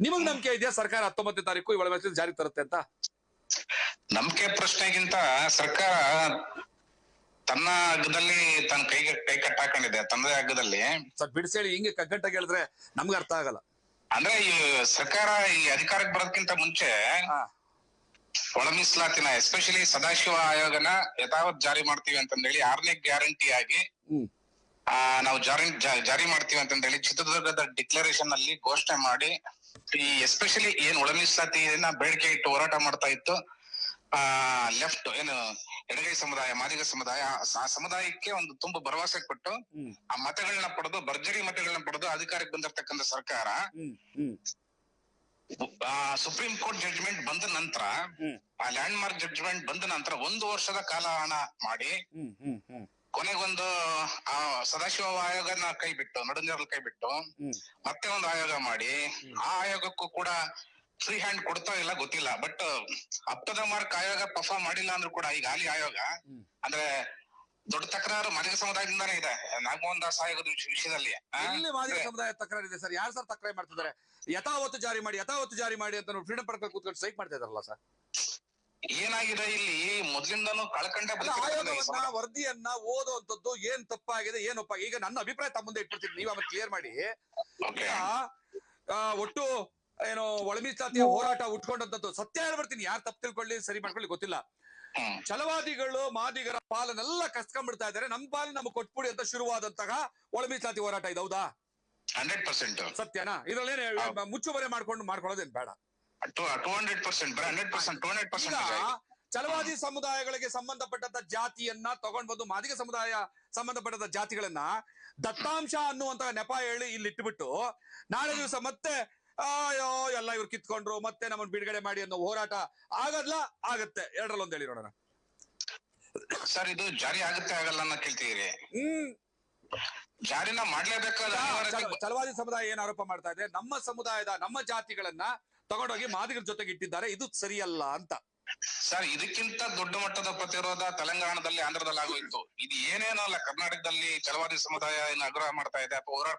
ನಿಮಗ್ ನಂಬಿಕೆ ಇದೆಯಾ? ಸರ್ಕಾರ ಹತ್ತೊಂಬತ್ತನೇ ತಾರೀಕು ಈ ಮೆಸೇಜ್ ಜಾರಿ ತರುತ್ತೆ ಅಂತ? ನಂಬಿಕೆ ಪ್ರಶ್ನೆಗಿಂತ ಸರ್ಕಾರ ತನ್ನ ಹಗ್ಗದಲ್ಲಿ ತನ್ನ ಕೈಗೆ ಕೈ ಕಟ್ಟಾಕೊಂಡಿದೆ ತನ್ನದೇ ಹಗ್ಗದಲ್ಲಿ. ಸರ್ ಬಿಡಿಸೇಳಿ ಹಿಂಗೆ ಕಗ್ಗಂಟಾಗಿ ಹೇಳಿದ್ರೆ ನಮ್ಗೆ ಅರ್ಥ ಆಗಲ್ಲ. ಅಂದ್ರೆ ಈ ಸರ್ಕಾರ ಈ ಅಧಿಕಾರಕ್ಕೆ ಬರೋದಕ್ಕಿಂತ ಮುಂಚೆ ಒಳಮೀಸಲಾತಿನ ಒಳ ಮೀಸಲಾತಿನ ಎಸ್ಪೆಷಲಿ ಸದಾಶಿವ ಆಯೋಗನ ಯಥಾವತ್ ಜಾರಿ ಮಾಡ್ತೀವಿ ಅಂತಂದೇಳಿ ಆರನೇ ಗ್ಯಾರಂಟಿ ಆಗಿ ನಾವು ಜಾರಿ ಜಾರಿ ಮಾಡ್ತೀವಿ ಅಂತಂದೇಳಿ ಚಿತ್ರದುರ್ಗದ ಡಿಕ್ಲರೇಷನ್ ಅಲ್ಲಿ ಘೋಷಣೆ ಮಾಡಿ ಈ ಎಸ್ಪೆಷಲಿ ಏನ್ ಒಳ ಮೀಸಲಾತಿಯನ್ನ ಬೇಡಿಕೆ ಇಟ್ಟು ಹೋರಾಟ ಮಾಡ್ತಾ ಇತ್ತು ಆ ಲೆಫ್ಟ್ ಏನು ಎಡಗೈ ಸಮುದಾಯ ಮಾದಿಗ ಸಮುದಾಯ ಆ ಸಮುದಾಯಕ್ಕೆ ಒಂದು ತುಂಬಾ ಭರವಸೆ ಕೊಟ್ಟು ಆ ಮತಗಳನ್ನ ಪಡೆದು ಭರ್ಜರಿ ಮತಗಳನ್ನ ಪಡೆದು ಅಧಿಕಾರಕ್ಕೆ ಬಂದಿರತಕ್ಕಂತ ಸರ್ಕಾರ ಸುಪ್ರೀಂ ಕೋರ್ಟ್ ಜಡ್ಜ್ಮೆಂಟ್ ಬಂದ ನಂತರ ಆ ಲ್ಯಾಂಡ್ ಮಾರ್ಕ್ ಜಡ್ಜ್ಮೆಂಟ್ ಬಂದ ನಂತರ ಒಂದು ವರ್ಷದ ಕಾಲ ಹಣ ಮಾಡಿ ಕೊನೆಗೊಂದು ಆ ಸದಾಶಿವ ಆಯೋಗನ ಕೈ ಬಿಟ್ಟು ನಡುಂಜರಲ್ಲಿ ಕೈ ಬಿಟ್ಟು ಮತ್ತೆ ಒಂದು ಆಯೋಗ ಮಾಡಿ ಆ ಆಯೋಗಕ್ಕೂ ಕೂಡ ಫ್ರೀ ಹ್ಯಾಂಡ್ ಕೊಡ್ತಾ ಇಲ್ಲ ಗೊತ್ತಿಲ್ಲ. ಬಟ್ ಅಪ್ಟದ ಮಾರ್ಕ್ ಆಯೋಗ ಪರ್ಫಾರ್ಮ್ ಮಾಡಿಲ್ಲ ಅಂದ್ರೂ ಕೂಡ ಈಗ ಹಾಲಿ ಆಯೋಗ ಅಂದ್ರೆ ದೊಡ್ಡ ತಕರಾರು ಮಾದಿಗ ಸಮುದಾಯದಿಂದಾನೇ ಇದೆ. ನಾಗಮೋಹನ್ ದಾಸ್ ಆಯೋಗದ ವಿಷ- ವಿಷಯದಲ್ಲಿ? ಎಲ್ಲಿ ಮಾದಿಗ ಸಮುದಾಯ ತಕರಾರು ಇದೆ ಸರ್? ಯಾರು ಸರ್ ತಕರಾರು ಮಾಡ್ತಿದ್ದಾರೆ? ಯಥಾವತ್ತು ಜಾರಿ ಮಾಡಿ ಯಥಾವತ್ತು ಜಾರಿ ಮಾಡಿ ಅಂತ ಫ್ರೀಡಂ ಪಾರ್ಕ್ ಕೂತ್ಕೊಂಡು ಸ್ಟ್ರೈಕ್ ಮಾಡ್ತಾ ಇದಾರಲ್ಲ ಸರ್? ಏನಾಗಿದೆ ಇಲ್ಲಿ? ಮೊದ್ಲಿಂದಾನು ಕಳ್ಕಂಡೆ ಆಯೋಗವನ್ನ. ವರದಿಯನ್ನ ಓದುವಂತದ್ದು ಏನ್ ತಪ್ಪಾಗಿದೆ ಏನ್ ಒಪ್ಪ ಈಗ ನನ್ನ ಅಭಿಪ್ರಾಯ ತಮ್ಮ ಮುಂದೆ ಇಟ್ಬಿಡ್ತೀನಿ. ನೀವು ಆಮೇಲೆ ಕ್ಲಿಯರ್ ಮಾಡಿ. ಈಗ, ಒಟ್ಟು ಏನು ಒಳಮೀಸಲಾತಿಯ ಹೋರಾಟ ಉಟ್ಕೊಂಡಂತದ್ದು ಸತ್ಯ ಹೇಳ್ಬಿಡ್ತೀನಿ. ಯಾರು ತಪ್ಪು ತಿಳ್ಕೊಳ್ಳಿ ಸರಿ ಮಾಡ್ಕೊಳ್ಳಿ ಗೊತ್ತಿಲ್ಲ. ಛಲವಾದಿಗಳು ಮಾದಿಗರ ಪಾಲನೆಲ್ಲ ಕಸ್ಕೊಂಡ್ಬಿಡ್ತಾ ಇದಾರೆ ನಮ್ ಪಾಲ್ ನಮ್ಗೆ ಕೊಟ್ಬಿಡಿ ಅಂತ ಶುರುವಾದಂತಹ ಒಳಮೀಸಲಾತಿ ಹೋರಾಟ ಇದು ಹೌದಾ? Hundred percent. ಸತ್ಯನಾ? ಇದ್ರಲ್ಲಿ ಮುಚ್ಚುಮರೆ ಮಾಡ್ಕೊಂಡು ಮಾಡ್ಕೊಳ್ಳೋದೇನ್ ಬೇಡ. ಟೂ ಟೂ ಹಂಡ್ರೆಡ್ ಪರ್ಸೆಂಟ್ ಬರೀ hundred percent two hundred percent Chalavadi ಸಮುದಾಯಗಳಿಗೆ ಸಂಬಂಧಪಟ್ಟಂತ ಜಾತಿಯನ್ನ ತಗೊಂಡ್ ಬಂದು ಮಾದಿಗ ಸಮುದಾಯ ಸಂಬಂಧಪಟ್ಟಂತ ಜಾತಿಗಳನ್ನ ದತ್ತಾಂಶ ಅನ್ನುವಂತ ನೆಪ ಹೇಳಿ ಇಲ್ಲಿ ಇಟ್ಟುಬಿಟ್ಟು ನಾಳೆ ದಿವಸ ಮತ್ತೆ ಅಯ್ಯೋ ಎಲ್ಲ ಇವ್ರು ಕಿತ್ಕೊಂಡ್ರು ಮತ್ತೆ ನಮ್ಮನ್ನು ಬಿಡುಗಡೆ ಮಾಡಿ ಅನ್ನೋ ಹೋರಾಟ ಆಗಲ್ಲ ಆಗತ್ತೆ. ಎರಡರಲ್ಲಿ ಒಂದ್ ಹೇಳಿ ನೋಡೋಣ. ಸರ್ ಇದು ಜಾರಿ ಆಗುತ್ತೆ ಆಗಲ್ಲ ಅನ್ನ ಕೇಳ್ತಿದೀರಿ. ಹ್ಮ್. ಜಾರಿನ ಮಾಡ್ಲೇಬೇಕಾದ ಚಲವಾದಿ ಛಲವಾದಿ ಸಮುದಾಯ ಏನ್ ಆರೋಪ ಮಾಡ್ತಾ ಇದೆ? ನಮ್ಮ ಸಮುದಾಯದ ನಮ್ಮ ಜಾತಿಗಳನ್ನ ತಗೊಂಡೋಗಿ ಮಾದಿಗರ ಜೊತೆಗೆ ಇಟ್ಟಿದ್ದಾರೆ. ಇದು ಸರಿಯಲ್ಲ ಅಂತ. ಸರ್ ಇದಕ್ಕಿಂತ ದೊಡ್ಡ ಮಟ್ಟದ ಪ್ರತಿರೋಧ ತೆಲಂಗಾಣದಲ್ಲಿ ಆಂಧ್ರದಲ್ಲಿ ಆಗೋಯ್ತು. ಇದು ಏನೇನಲ್ಲ ಕರ್ನಾಟಕದಲ್ಲಿ ಚಲವಾದಿ ಸಮುದಾಯ ಏನು ಆಗ್ರಹ ಮಾಡ್ತಾ ಇದೆ ಅಥವಾ ಹೋರಾಟ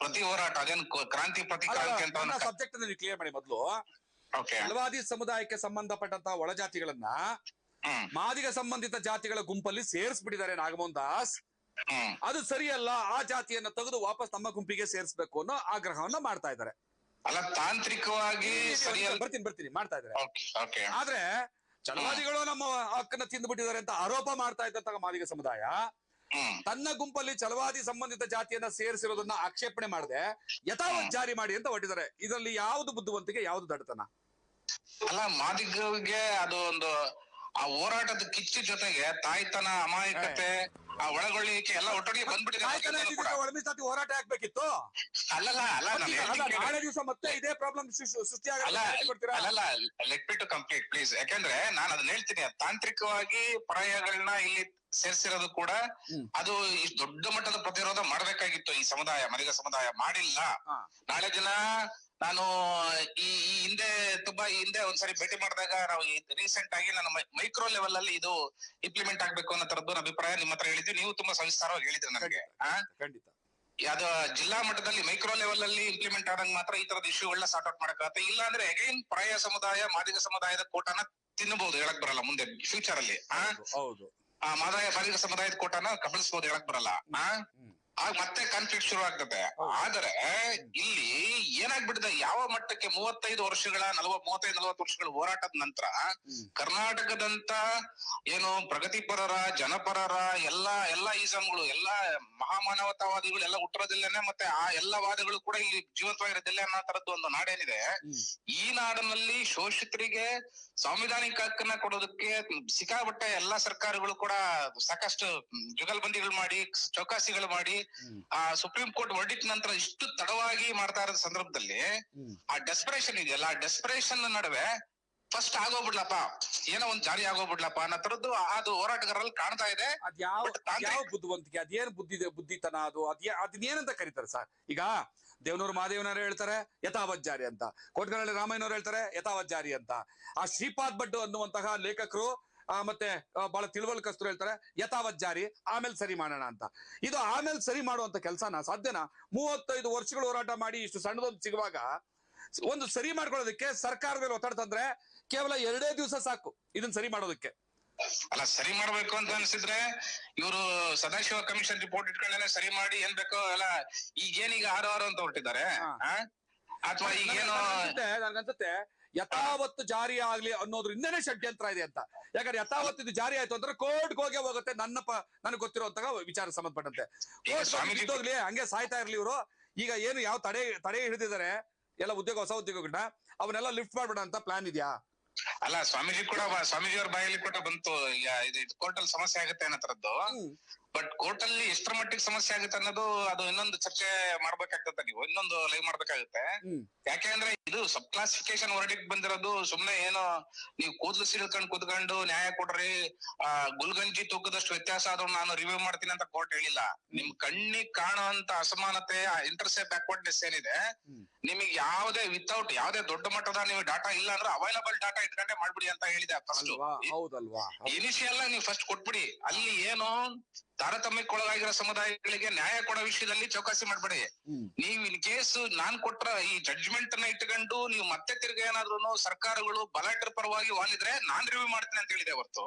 ಪ್ರತಿ ಹೋರಾಟ ಅದೇನು ಕ್ರಾಂತಿ ಪ್ರತಿ ಕ್ರಾಂತಿ ಅಂತ ನನ್ನ ಸಬ್ಜೆಕ್ಟ್ ನೀವು ಕ್ಲಿಯರ್ ಮಾಡಿ ಮೊದಲು. ಓಕೆ ಛಲವಾದಿ ಸಮುದಾಯಕ್ಕೆ ಸಂಬಂಧಪಟ್ಟಂತಹ ಒಳಜಾತಿಗಳನ್ನ ಮಾದಿಗ ಸಂಬಂಧಿತ ಜಾತಿಗಳ ಗುಂಪಲ್ಲಿ ಸೇರಿಸ್ಬಿಟ್ಟಿದ್ದಾರೆ ನಾಗಮೋಹನ್ ದಾಸ್. ಅದು ಸರಿಯಲ್ಲ ಆ ಜಾತಿಯನ್ನ ತೆಗೆದು ವಾಪಸ್ ನಮ್ಮ ಗುಂಪಿಗೆ ಸೇರಿಸಬೇಕು ಅನ್ನೋ ಆಗ್ರಹವನ್ನ ಮಾಡ್ತಾ ಇದ್ದಾರೆ. ಅಲ್ಲ ತಾಂತ್ರಿಕವಾಗಿ ಸರಿಯಲ್ಲ. ಬರ್ತೀನಿ ಬರ್ತೀನಿ. ಮಾಡ್ತಾ ಇದ್ದಾರೆ. ಓಕೆ ಆದ್ರೆ ಚಲವಾದಿಗಳು ನಮ್ಮ ಹಕ್ಕನ್ನ ತಿಂದುಬಿಟ್ಟಿದ್ದಾರೆ ಅಂತ ಆರೋಪ ಮಾಡ್ತಾ ಇದ್ದಂತಹ ಮಾದಿಗ ಸಮುದಾಯ ತನ್ನ ಗುಂಪಲ್ಲಿ ಚಲವಾದಿ ಸಂಬಂಧಿತ ಜಾತಿಯನ್ನ ಸೇರಿಸಿರೋದನ್ನ ಆಕ್ಷೇಪಣೆ ಮಾಡಿದೆ ಯಥಾವತ್ ಜಾರಿ ಮಾಡಿ ಅಂತ ಹೊಟ್ಟಿದ್ದಾರೆ ಇದರಲ್ಲಿ ಯಾವ್ದು ಬುದ್ಧಿವಂತಿಕೆ ಯಾವ್ದು ದಡತನ ಅಲ್ಲ ಮಾದಿಗರಿಗೆ ಅದು ಒಂದು ಆ ಹೋರಾಟದ ಕಿಚ್ಚು ಜೊತೆಗೆ ತಾಯ್ತನ ಅಮಾಯಕತೆ ಆ ಒಳಗೊಳ್ಳಿಕೆ ಎಲ್ಲ ಒಟ್ಟೊಟ್ಟಿಗೆ ಬಂದ್ಬಿಟ್ಟಿದೆ ಹೋರಾಟ ಆಗ್ಬೇಕಿತ್ತು? ಅಲ್ಲಲ್ಲ ಅಲ್ಲ. ನಾಳೆ ದಿವಸ ಮತ್ತೆ ಇದೇ ಪ್ರಾಬ್ಲಮ್ ಅಲ್ಲಲ್ಲ let be to complete please ಯಾಕಂದ್ರೆ ನಾನು ಅದನ್ನ ಹೇಳ್ತೀನಿ ತಾಂತ್ರಿಕವಾಗಿ ಪರ್ಯಾಯಗಳನ್ನ ಇಲ್ಲಿ ಸೇರಿಸಿರೋದು ಕೂಡ ಅದು ಈ ದೊಡ್ಡ ಮಟ್ಟದ ಪ್ರತಿರೋಧ ಮಾಡ್ಬೇಕಾಗಿತ್ತು ಈ ಸಮುದಾಯ ಮರಿಗ ಸಮುದಾಯ ಮಾಡಿಲ್ಲ. ನಾಳೆ ದಿನ ನಾನು ಈ ಈ ಹಿಂದೆ ತುಂಬಾ ಈ ಹಿಂದೆ ಒಂದ್ಸರಿ ಭೇಟಿ ಮಾಡಿದಾಗ ನಾವು ರೀಸೆಂಟ್ ಆಗಿ ನಾನು ಮೈಕ್ರೋ ಲೆವೆಲ್ ಅಲ್ಲಿ ಇದು ಇಂಪ್ಲಿಮೆಂಟ್ ಆಗ್ಬೇಕು ಅನ್ನೋ ತರದ್ದು ಅಭಿಪ್ರಾಯ ನಿಮ್ಮ ಹತ್ರ ಹೇಳಿದ್ವಿ. ನೀವು ತುಂಬಾ ಸವಿಸ್ತಾರವಾಗಿ ಹೇಳಿದ್ರಿ ನನಗೆ. ಖಂಡಿತ ಅದು ಜಿಲ್ಲಾ ಮಟ್ಟದಲ್ಲಿ ಮೈಕ್ರೋ ಲೆವೆಲ್ ಅಲ್ಲಿ ಇಂಪ್ಲಿಮೆಂಟ್ ಆದಂಗ ಮಾತ್ರ ಈ ತರದ ಇಶ್ಯೂಗಳನ್ನ ಸಾರ್ಟ್ ಔಟ್ ಮಾಡಕ್ಕಾಗತ್ತೆ. ಇಲ್ಲ ಅಂದ್ರೆ ಅಗೈನ್ ಪ್ರಾಯ ಸಮುದಾಯ ಮಾದಿಗ ಸಮುದಾಯದ ಕೋಟಾನ ತಿನ್ನಬಹುದು ಹೇಳಕ್ ಬರಲ್ಲ ಮುಂದೆ ಫ್ಯೂಚರ್ ಅಲ್ಲಿ. ಹೌದು, ಮಾದಾಯ ಮಾದಿಗ ಸಮುದಾಯದ ಕೋಟಾನ ಕಬಳಿಸಬಹುದು ಹೇಳಕ್ ಬರಲ್ಲ. ಆಗ ಮತ್ತೆ ಕಾನ್ಫ್ಲಿಕ್ಟ್ ಶುರು ಆಗ್ತದೆ. ಆದ್ರೆ ಇಲ್ಲಿ ಏನಾಗ್ಬಿಟ್ಟಿದೆ ಯಾವ ಮಟ್ಟಕ್ಕೆ ಮೂವತ್ತೈದು ವರ್ಷಗಳ ನಲವತ್ ಮೂವತ್ತೈದು ನಲವತ್ತು ವರ್ಷಗಳ ಹೋರಾಟದ ನಂತರ ಕರ್ನಾಟಕದಂತ ಏನು ಪ್ರಗತಿಪರರ ಜನಪರರ ಎಲ್ಲಾ ಎಲ್ಲಾ ಈಸಮ್ಗಳು ಎಲ್ಲಾ ಮಹಾಮಾನವತಾವಾದಿಗಳು ಎಲ್ಲ ಹುಟ್ಟಿರೋದಿಲ್ಲೇನೆ ಮತ್ತೆ ಆ ಎಲ್ಲಾ ವಾದಗಳು ಕೂಡ ಇಲ್ಲಿ ಜೀವಂತವಾಗಿರೋದಿಲ್ಲ ಅನ್ನೋ ತರದ್ದು ಒಂದು ನಾಡೇನಿದೆ. ಈ ನಾಡಿನಲ್ಲಿ ಶೋಷಿತರಿಗೆ ಸಾಂವಿಧಾನಿಕ ಹಕ್ಕನ್ನ ಕೊಡೋದಕ್ಕೆ ಸಿಕ್ಕಾಬಟ್ಟೆ ಎಲ್ಲಾ ಸರ್ಕಾರಗಳು ಕೂಡ ಸಾಕಷ್ಟು ಜುಗಲ್ಬಂದಿಗಳು ಮಾಡಿ ಚೌಕಾಸಿಗಳು ಮಾಡಿ. ಆ ಸುಪ್ರೀಂ ಕೋರ್ಟ್ ಹೊರಡಿದ ನಂತರ ಇಷ್ಟು ತಡವಾಗಿ ಮಾಡ್ತಾ ಇರೋ ಸಂದರ್ಭದಲ್ಲಿ ಆ ಡೆಸ್ಪರೇಷನ್ ಇದೆಯಲ್ಲ ಆ ಡೆಸ್ಪರೇಷನ್ ನಡುವೆ ಫಸ್ಟ್ ಆಗೋಗ್ಬಿಡ್ಲಪ್ಪ ಏನೋ ಒಂದ್ ಜಾರಿ ಆಗೋಗ್ಬಿಡ್ಲಪ್ಪ ಅನ್ನೋ ತರದ್ದು ಅದು ಹೋರಾಟಗಾರರಲ್ಲಿ ಕಾಣ್ತಾ ಇದೆ. ಅದ್ಯಾವ ಯಾವ ಬುದ್ಧಿವಂತಿಕೆ ಅದೇನ್ ಬುದ್ಧಿ ಬುದ್ಧಿತನ ಅದು ಅದ್ಯಾ ಅದನ್ನೇನಂತ ಕರೀತಾರೆ ಸರ್? ಈಗ ದೇವನೂರು ಮಹಾದೇವನವರು ಹೇಳ್ತಾರೆ ಯಥಾವತ್ ಜಾರಿ ಅಂತ. ಕೋಟ್ಗಳಲ್ಲಿ ರಾಮಯ್ಯನವರು ಹೇಳ್ತಾರೆ ಯಥಾವತ್ ಜಾರಿ ಅಂತ. ಆ ಶ್ರೀಪಾದ್ ಭಟ್ ಅನ್ನುವಂತಹ ಲೇಖಕರು ಮತ್ತೆ ಬಹಳ ತಿಳುವಳಿಕಸ್ತರು ಹೇಳ್ತಾರೆ ಯಥಾವತ್ ಜಾರಿ ಆಮೇಲೆ ಸರಿ ಮಾಡೋಣ ಅಂತ. ಇದು ಆಮೇಲೆ ಸರಿ ಮಾಡುವಂತ ಕೆಲಸನ ಸಾಧ್ಯನಾ? ಮೂವತ್ತೈದು ವರ್ಷಗಳು ಹೋರಾಟ ಮಾಡಿ ಇಷ್ಟು ಸಣ್ಣದೊಂದು ಸಿಗುವಾಗ ಒಂದು ಸರಿ ಮಾಡ್ಕೊಳ್ಳೋದಕ್ಕೆ ಸರ್ಕಾರದ ಮೇಲೆ ಒತ್ತಡ ತಂದ್ರೆ ಕೇವಲ ಎರಡೇ ದಿವಸ ಸಾಕು ಇದನ್ನ ಸರಿ ಮಾಡೋದಕ್ಕೆ. ಅಲ್ಲ ಸರಿ ಮಾಡ್ಬೇಕು ಅಂತ ಅನ್ಸಿದ್ರೆ ಇವರು ಸದಾಶಿವ ಕಮಿಷನ್ ರಿಪೋರ್ಟ್ ಇಟ್ಕೊಂಡೇನೆ ಸರಿ ಮಾಡಿ ಏನ್ ಬೇಕೋ ಎಲ್ಲ ಈಗೇನೀಗ ಆರು ಆರು ಅಂತ ಹೊರಟಿದ್ದಾರೆ. ಅಥವಾ ಈಗೇನು ನನ್ಗನ್ಸುತ್ತೆ ಯಥಾವತ್ತು ಜಾರಿ ಆಗ್ಲಿ ಅನ್ನೋದ್ರಿಂದನೇ ಷಡ್ಯಂತ್ರ ಇದೆ ಅಂತ. ಯಾಕಂದ್ರೆ ಯಥಾವತ್ತು ಇದು ಜಾರಿ ಆಯ್ತು ಅಂದ್ರೆ ಕೋರ್ಟ್ ಹೋಗೇ ಹೋಗುತ್ತೆ ನನ್ನ ನನಗೆ ಗೊತ್ತಿರುವಂತಹ ವಿಚಾರ ಸಂಬಂಧಪಟ್ಟಂತೆ. ಕೋರ್ಟ್ ಸ್ವಾಮೀಜಿ ಹೋಗ್ಲಿ ಹಂಗೆ ಸಾಯ್ತಾ ಇರ್ಲಿ ಇವರು. ಈಗ ಏನು ಯಾವ ತಡೆ ತಡೆ ಹಿಡಿದಿದ್ದಾರೆ ಎಲ್ಲ ಉದ್ಯೋಗ ಹೊಸ ಉದ್ಯೋಗಗಳನ್ನ ಅವನ್ನೆಲ್ಲ ಲಿಫ್ಟ್ ಮಾಡ್ಬೇಡ ಅಂತ ಪ್ಲಾನ್ ಇದೆಯಾ? ಅಲ್ಲ ಸ್ವಾಮೀಜಿ ಕೂಡ ಸ್ವಾಮೀಜಿ ಅವ್ರ ಬಾಯಲ್ಲಿ ಕೂಡ ಬಂತು ಇದು ಕೋರ್ಟ್ ಅಲ್ಲಿ ಸಮಸ್ಯೆ ಆಗುತ್ತೆ ಅನ್ನೋ ತರದ್ದು. ಬಟ್ ಕೋರ್ಟ್ ಅಲ್ಲಿ ಎಷ್ಟರ ಮಟ್ಟಿಗೆ ಸಮಸ್ಯೆ ಆಗುತ್ತೆ ಅನ್ನೋದು ಅದು ಇನ್ನೊಂದು ಚರ್ಚೆ ಮಾಡ್ಬೇಕಾಗ್ತದೆ ನೀವು. ಇನ್ನೊಂದು ಲೈವ್ ಮಾಡ್ಬೇಕಾಗುತ್ತೆ. ಯಾಕೆ ಯಾಕೆಂದ್ರೆ ಇದು ಸಬ್ ಕ್ಲಾಸಿಫಿಕೇಶನ್ ಹೊರಡಿಕ್ ಬಂದಿರೋದು ಸುಮ್ನೆ ಏನೋ ನೀವು ಕೂದಲು ಸಿಡ್ಕೊಂಡು ಕುತ್ಕೊಂಡು ನ್ಯಾಯ ಕೊಡ್ರಿ ಆ ಗುಲ್ಗಂಜಿ ತೂಕದಷ್ಟು ವ್ಯತ್ಯಾಸ ಆದ್ರೂ ನಾನು ರಿವ್ಯೂ ಮಾಡ್ತೀನಿ ಅಂತ ಕೋರ್ಟ್ ಹೇಳಿಲ್ಲ. ನಿಮ್ ಕಣ್ಣಿಗೆ ಕಾಣುವಂತ ಅಸಮಾನತೆ ಆ ಇಂಟರ್ಸೆಪ್ ಬ್ಯಾಕ್ವರ್ಡ್ನೆಸ್ ಏನಿದೆ. ನಿಮಗೆ ಯಾವುದೇ ವಿತೌಟ್ ಯಾವುದೇ ದೊಡ್ಡ ಮಟ್ಟದ ನೀವು ಡಾಟಾ ಇಲ್ಲ ಅಂದ್ರೆ ಅವೈಲಬಲ್ ಡಾಟಾ ಇಟ್ಕೊಂಡೆ ಮಾಡ್ಬಿಡಿ ಅಂತ ಹೇಳಿದೆ ಫಸ್ಟ್ ಇನಿಷಿಯಲ್ ನೀವು ಫಸ್ಟ್ ಕೊಟ್ಬಿಡಿ. ಅಲ್ಲಿ ಏನು ತಾರತಮ್ಯಕ್ಕೊಳಗಾಗಿರೋ ಸಮುದಾಯಗಳಿಗೆ ನ್ಯಾಯ ಕೊಡೋ ವಿಷಯದಲ್ಲಿ ಚೌಕಾಸಿ ಮಾಡಬೇಡಿ. ನೀವು ಇನ್ ಕೇಸ್ ನಾನ್ ಕೊಟ್ರ ಈ ಜಡ್ಜ್ಮೆಂಟ್ ಅನ್ನ ಇಟ್ಕೊಂಡು ನೀವು ಮತ್ತೆ ತಿರ್ಗ ಏನಾದ್ರು ಸರ್ಕಾರಗಳು ಬಲಾಟರ್ ಪರವಾಗಿ ವಾಲಿದ್ರೆ ನಾನ್ ರಿವ್ಯೂ ಮಾಡ್ತೀನಿ ಅಂತ ಹೇಳಿದೆ ಹೊರತು.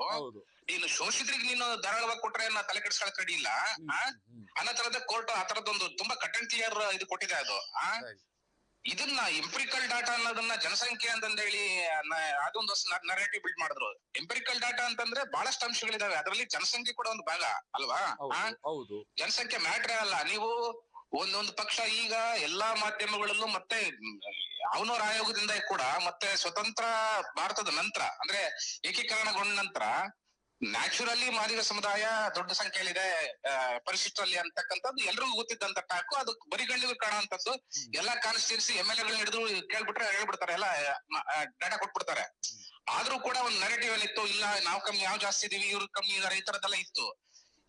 ನೀನು ಶೋಷಿತರಿಗೆ ನೀನು ಧಾರಾಳವಾಗಿ ಕೊಟ್ರೆ ನಾ ತಲೆ ಕೆಡಿಸ್ಕೊಳಕ್ ಅಡಿಯಿಲ್ಲ ಆ? ತರದ ಕೋರ್ಟ್ ಆ ತರದೊಂದು ತುಂಬಾ ಕಟನ್ ಕ್ಲಿಯರ್ ಇದು ಕೊಟ್ಟಿದೆ ಅದು ಆ. ಇದನ್ನ ಎಂಪಿರಿಕಲ್ ಡಾಟಾ ಅನ್ನೋದನ್ನ ಜನಸಂಖ್ಯೆ ಅಂತಂದ ಹೇಳಿ ಅದೊಂದು ನರೇಟಿವ್ ಬಿಲ್ಡ್ ಮಾಡಿದ್ರು. ಎಂಪಿರಿಕಲ್ ಡಾಟಾ ಅಂತಂದ್ರೆ ಬಹಳಷ್ಟು ಅಂಶಗಳಿದಾವೆ. ಅದರಲ್ಲಿ ಜನಸಂಖ್ಯೆ ಕೂಡ ಒಂದು ಭಾಗ ಅಲ್ವಾ? ಜನಸಂಖ್ಯೆ ಮ್ಯಾಟ್ರೇ ಅಲ್ಲ. ನೀವು ಒಂದೊಂದು ಪಕ್ಷ ಈಗ ಎಲ್ಲಾ ಮಾಧ್ಯಮಗಳಲ್ಲೂ ಮತ್ತೆ ಅವನವರ ಆಯೋಗದಿಂದ ಕೂಡ ಮತ್ತೆ ಸ್ವತಂತ್ರ ಭಾರತದ ನಂತರ ಅಂದ್ರೆ ಏಕೀಕರಣಗೊಂಡ ನಂತರ ನ್ಯಾಚುರಲಿ ಮಾದಿಗ ಸಮುದಾಯ ದೊಡ್ಡ ಸಂಖ್ಯೆಯಲ್ಲಿದೆ ಪರಿಶಿಷ್ಟರಲ್ಲಿ ಅಂತಕ್ಕಂಥದ್ದು ಎಲ್ರಿಗೂ ಗೊತ್ತಿದ್ದಂತ ಟಾಕು. ಅದು ಬರಿಗಣ್ಣಿಗೂ ಕಾಣುವಂತದ್ದು ಎಲ್ಲಾ ಕಾನ್ಸ್ಟಿಟ್ಯೂನ್ಸಿ ಎಂ ಎಲ್ ಎಗಳನ್ನ ಹಿಡಿದು ಕೇಳ್ಬಿಟ್ರೆ ಹೇಳ್ಬಿಡ್ತಾರೆ ಎಲ್ಲ ಡಾಟಾ ಕೊಟ್ಬಿಡ್ತಾರೆ. ಆದ್ರೂ ಕೂಡ ಒಂದು ಅಲ್ಲಿ ಇತ್ತು ಇಲ್ಲ ನಾವು ಕಮ್ಮಿ ನಾವು ಜಾಸ್ತಿ ಇದೀವಿ ಇವ್ರು ಕಮ್ಮಿ ಇದಾರೆ ಈ ತರದೆಲ್ಲ ಇತ್ತು.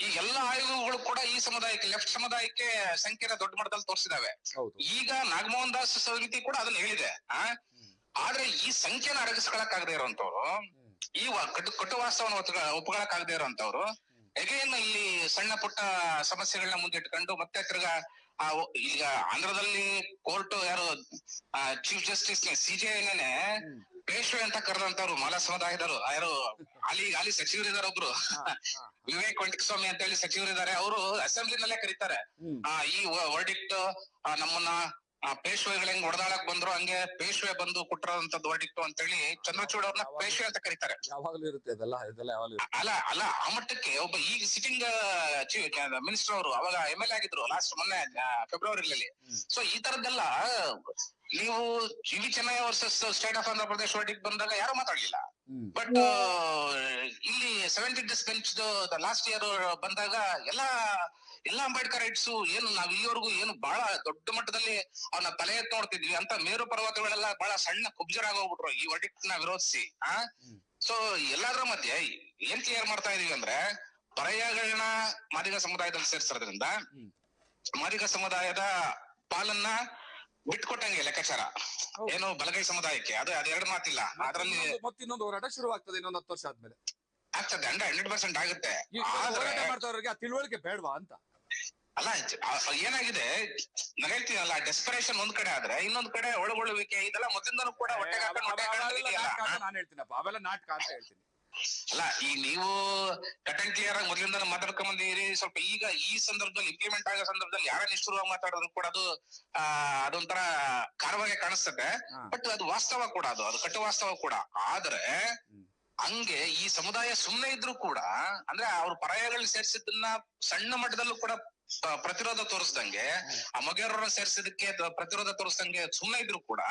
ಈ ಎಲ್ಲಾ ಆಯೋಗಗಳು ಕೂಡ ಈ ಸಮುದಾಯಕ್ಕೆ ಲೆಫ್ಟ್ ಸಮುದಾಯಕ್ಕೆ ಸಂಖ್ಯೆನ ದೊಡ್ಡ ಮಟ್ಟದಲ್ಲಿ ತೋರಿಸಿದಾವೆ. ಈಗ ನಾಗಮೋಹನ್ ದಾಸ್ ಸಮಿತಿ ಕೂಡ ಅದನ್ನ ಹೇಳಿದೆ ಆದ್ರೆ ಈ ಸಂಖ್ಯೆನ ಅಡಗಿಸ್ಕೊಳಕ್ ಆಗದೆ ಇರುವಂತವ್ರು ಈ ಕಟು ಕಟು ವಾಸ್ತವನ ಒಪ್ಕೊಳಕ್ ಆಗದೆ ಇರುವಂತವ್ರು ಅಗೇನ್ ಇಲ್ಲಿ ಸಣ್ಣ ಪುಟ್ಟ ಸಮಸ್ಯೆಗಳನ್ನ ಮುಂದಿಟ್ಕೊಂಡು ಮತ್ತೆ ತಿರ್ಗಾ ಆ ಈಗ ಆಂಧ್ರದಲ್ಲಿ ಕೋರ್ಟ್ ಯಾರು ಚೀಫ್ ಜಸ್ಟಿಸ್ ಸಿಜೆನೇ ಪೇಶ್ವೆ ಅಂತ ಕರೆದಂತವ್ರು ಮಾಲ ಸಮುದಾಯದವರು ಯಾರು ಅಲ್ಲಿ ಅಲ್ಲಿ ಸಚಿವರಿದ್ದಾರೆ ಒಬ್ರು. ವಿವೇಕ್ ವೆಂಕಟಸ್ವಾಮಿ ಅಂತ ಹೇಳಿ ಸಚಿವರಿದ್ದಾರೆ ಅವರು ಅಸೆಂಬ್ಲಿನಲ್ಲೇ ಕರೀತಾರೆ. ಆ ಈ ವರ್ಡಿಕ್ಟ್ ನಮ್ಮನ್ನ ಆ, ಪೇಶ್ವೆಗಳು ಹೆಂಗ್ ಹೊಡೆದಾಳಕ್ ಬಂದ್ರು ಹಂಗೆ ಪೇಶ್ವೆ ಬಂದು ಕೊಟ್ಟಿರೋಂತ ದೊಡ್ಡಿತ್ತು ಅಂತ ಹೇಳಿ ಚಂದ್ರಚೂಡ್ ಅವ್ರನ್ನ ಪೇಶ್ವೆ ಅಂತ ಕರೀತಾರೆ. ಯಾವಾಗ್ಲೂ ಇರುತ್ತೆ ಇದೆಲ್ಲ ಇದೆಲ್ಲ ಯಾವಾಗ್ಲೂ. ಅಲ್ಲ ಅಲ್ಲ ಆ ಮಟ್ಟಕ್ಕೆ ಒಬ್ಬ ಈಗ ಸಿಟಿಂಗ್ ಮಿನಿಸ್ಟರ್ ಅವರು ಅವಾಗ ಎಂ ಎಲ್ ಆಗಿದ್ರು ಲಾಸ್ಟ್ ಮೊನ್ನೆ ಫೆಬ್ರವರಿಲಿ ಸೊ ಈ ತರದ್ದೆಲ್ಲ ನೀವು G V Chennai versus state of Andhra Pradesh ವರ್ಡಿಗೆ ಬಂದಾಗ ಯಾರು ಮಾತಾಡ್ಲಿಲ್ಲ. ಬಟ್ ಇಲ್ಲಿ ಸೆವೆಂಟಿ ಡಿಸ್ ಬೆಂಚ್ ಲಾಸ್ಟ್ ಇಯರ್ ಬಂದಾಗ ಎಲ್ಲಾ ಎಲ್ಲಾ ಅಂಬೇಡ್ಕರ್ ರೈಟ್ಸ್ ಏನು ನಾವ್ ಇಲ್ಲಿವರೆಗೂ ಏನು ಬಹಳ ದೊಡ್ಡ ಮಟ್ಟದಲ್ಲಿ ಅವನ ತಲೆ ಎತ್ತಿ ನೋಡ್ತಿದ್ವಿ ಅಂತ ಮೇರು ಪರ್ವತಗಳೆಲ್ಲ ಬಹಳ ಸಣ್ಣ ಕುಬ್ಜರಾಗಿ ಹೋಗ್ಬಿಟ್ರು ಈ ವರ್ಡಿಕ್ಟ್ನ ವಿರೋಧಿಸಿ ಆ? ಸೊ ಎಲ್ಲಾದ್ರ ಮಧ್ಯೆ ಏನ್ ಕ್ಲಿಯರ್ ಮಾಡ್ತಾ ಇದೀವಿ ಅಂದ್ರೆ ಪರ್ಯಾಯಗಳನ್ನ ಮಾದಿಗ ಸಮುದಾಯದಲ್ಲಿ ಸೇರಿಸೋದ್ರಿಂದ. ಮಾದಿಗ ಸಮುದಾಯದ ಪಾಲನ್ನ ಬಿಟ್ಕೊಟ್ಟಂಗೆ ಲೆಕ್ಕಾಚಾರ. ಏನು ಬಲಗೈ ಸಮುದಾಯಕ್ಕೆ ಅದು ಅದೆರಡು ಮಾತಿಲ್ಲ. ಅದ್ರಲ್ಲಿ ಮತ್ತಿನ್ನೊಂದು ಹೋರಾಟ ಶುರು ಆಗ್ತದೆ ಇನ್ನೊಂದು ಹತ್ತು ವರ್ಷ ಆದ್ಮೇಲೆ. ಆಗ್ತದೆ ಅಂಡ್ರೆಡ್ ಹಂಡ್ರೆಡ್ ಪರ್ಸೆಂಟ್ ಆಗುತ್ತೆ. ತಿಳುವಳಿಕೆ ಬೇಡವಾ ಅಂತ. ಅಲ್ಲ ಏನಾಗಿದೆ? ನಾನು ಹೇಳ್ತೀನಲ್ಲ ಡೆಸ್ಪರೇಷನ್ ಒಂದ್ ಕಡೆ ಆದ್ರೆ ಇನ್ನೊಂದ್ ಕಡೆ ಒಳಗೊಳ್ಳುವಿಕೆ ಇದೆಲ್ಲ ಮೊದಲಿಂದನೂ ಕೂಡ ಹೊಟ್ಟೆ ನಾನು ಹೇಳ್ತೀನಪ್ಪ ಅವೆಲ್ಲ ನಾಟಕ ಅಂತ ಹೇಳ್ತೀನಿ. ಅಲ್ಲ ಈ ನೀವು ಕಟ್ ಅಂಡ್ ಕ್ಲಿಯರ್ ಆಗಿ ಮೊದಲಿಂದ ಮಾತಾಡ್ಕೊಂಡ್ ಬಂದಿರಿ ಸ್ವಲ್ಪ ಈಗ ಈ ಸಂದರ್ಭದಲ್ಲಿ ಇಂಪ್ಲಿಮೆಂಟ್ ಆಗೋ ಸಂದರ್ಭದಲ್ಲಿ ಯಾರ ನಿಷ್ಠುರವಾಗಿ ಮಾತಾಡೋದು ಕೂಡ ಅದು ಆ ಅದೊಂಥರ ಕಾರವಾಗಿ ಕಾಣಿಸ್ತದೆ. ಬಟ್ ಅದು ವಾಸ್ತವ ಕೂಡ ಅದು ಅದು ಕಟ್ಟು ವಾಸ್ತವ ಕೂಡ. ಆದ್ರೆ. ಹಂಗೆ ಈ ಸಮುದಾಯ ಸುಮ್ನೆ ಇದ್ರು ಕೂಡ ಅಂದ್ರೆ ಅವ್ರ ಪರಾಯಗಳು ಸೇರಿಸಿದ್ದನ್ನ ಸಣ್ಣ ಮಟ್ಟದಲ್ಲೂ ಕೂಡ ಪ್ರತಿರೋಧ ತೋರಿಸ್ದಂಗೆ ಆ ಮೊಗೇರವ್ರನ್ನ ಸೇರ್ಸಿದಕ್ಕೆ ಪ್ರತಿರೋಧ ತೋರಿಸ್ದಂಗೆ ಸುಮ್ಮನೆ ಇದ್ರು ಕೂಡ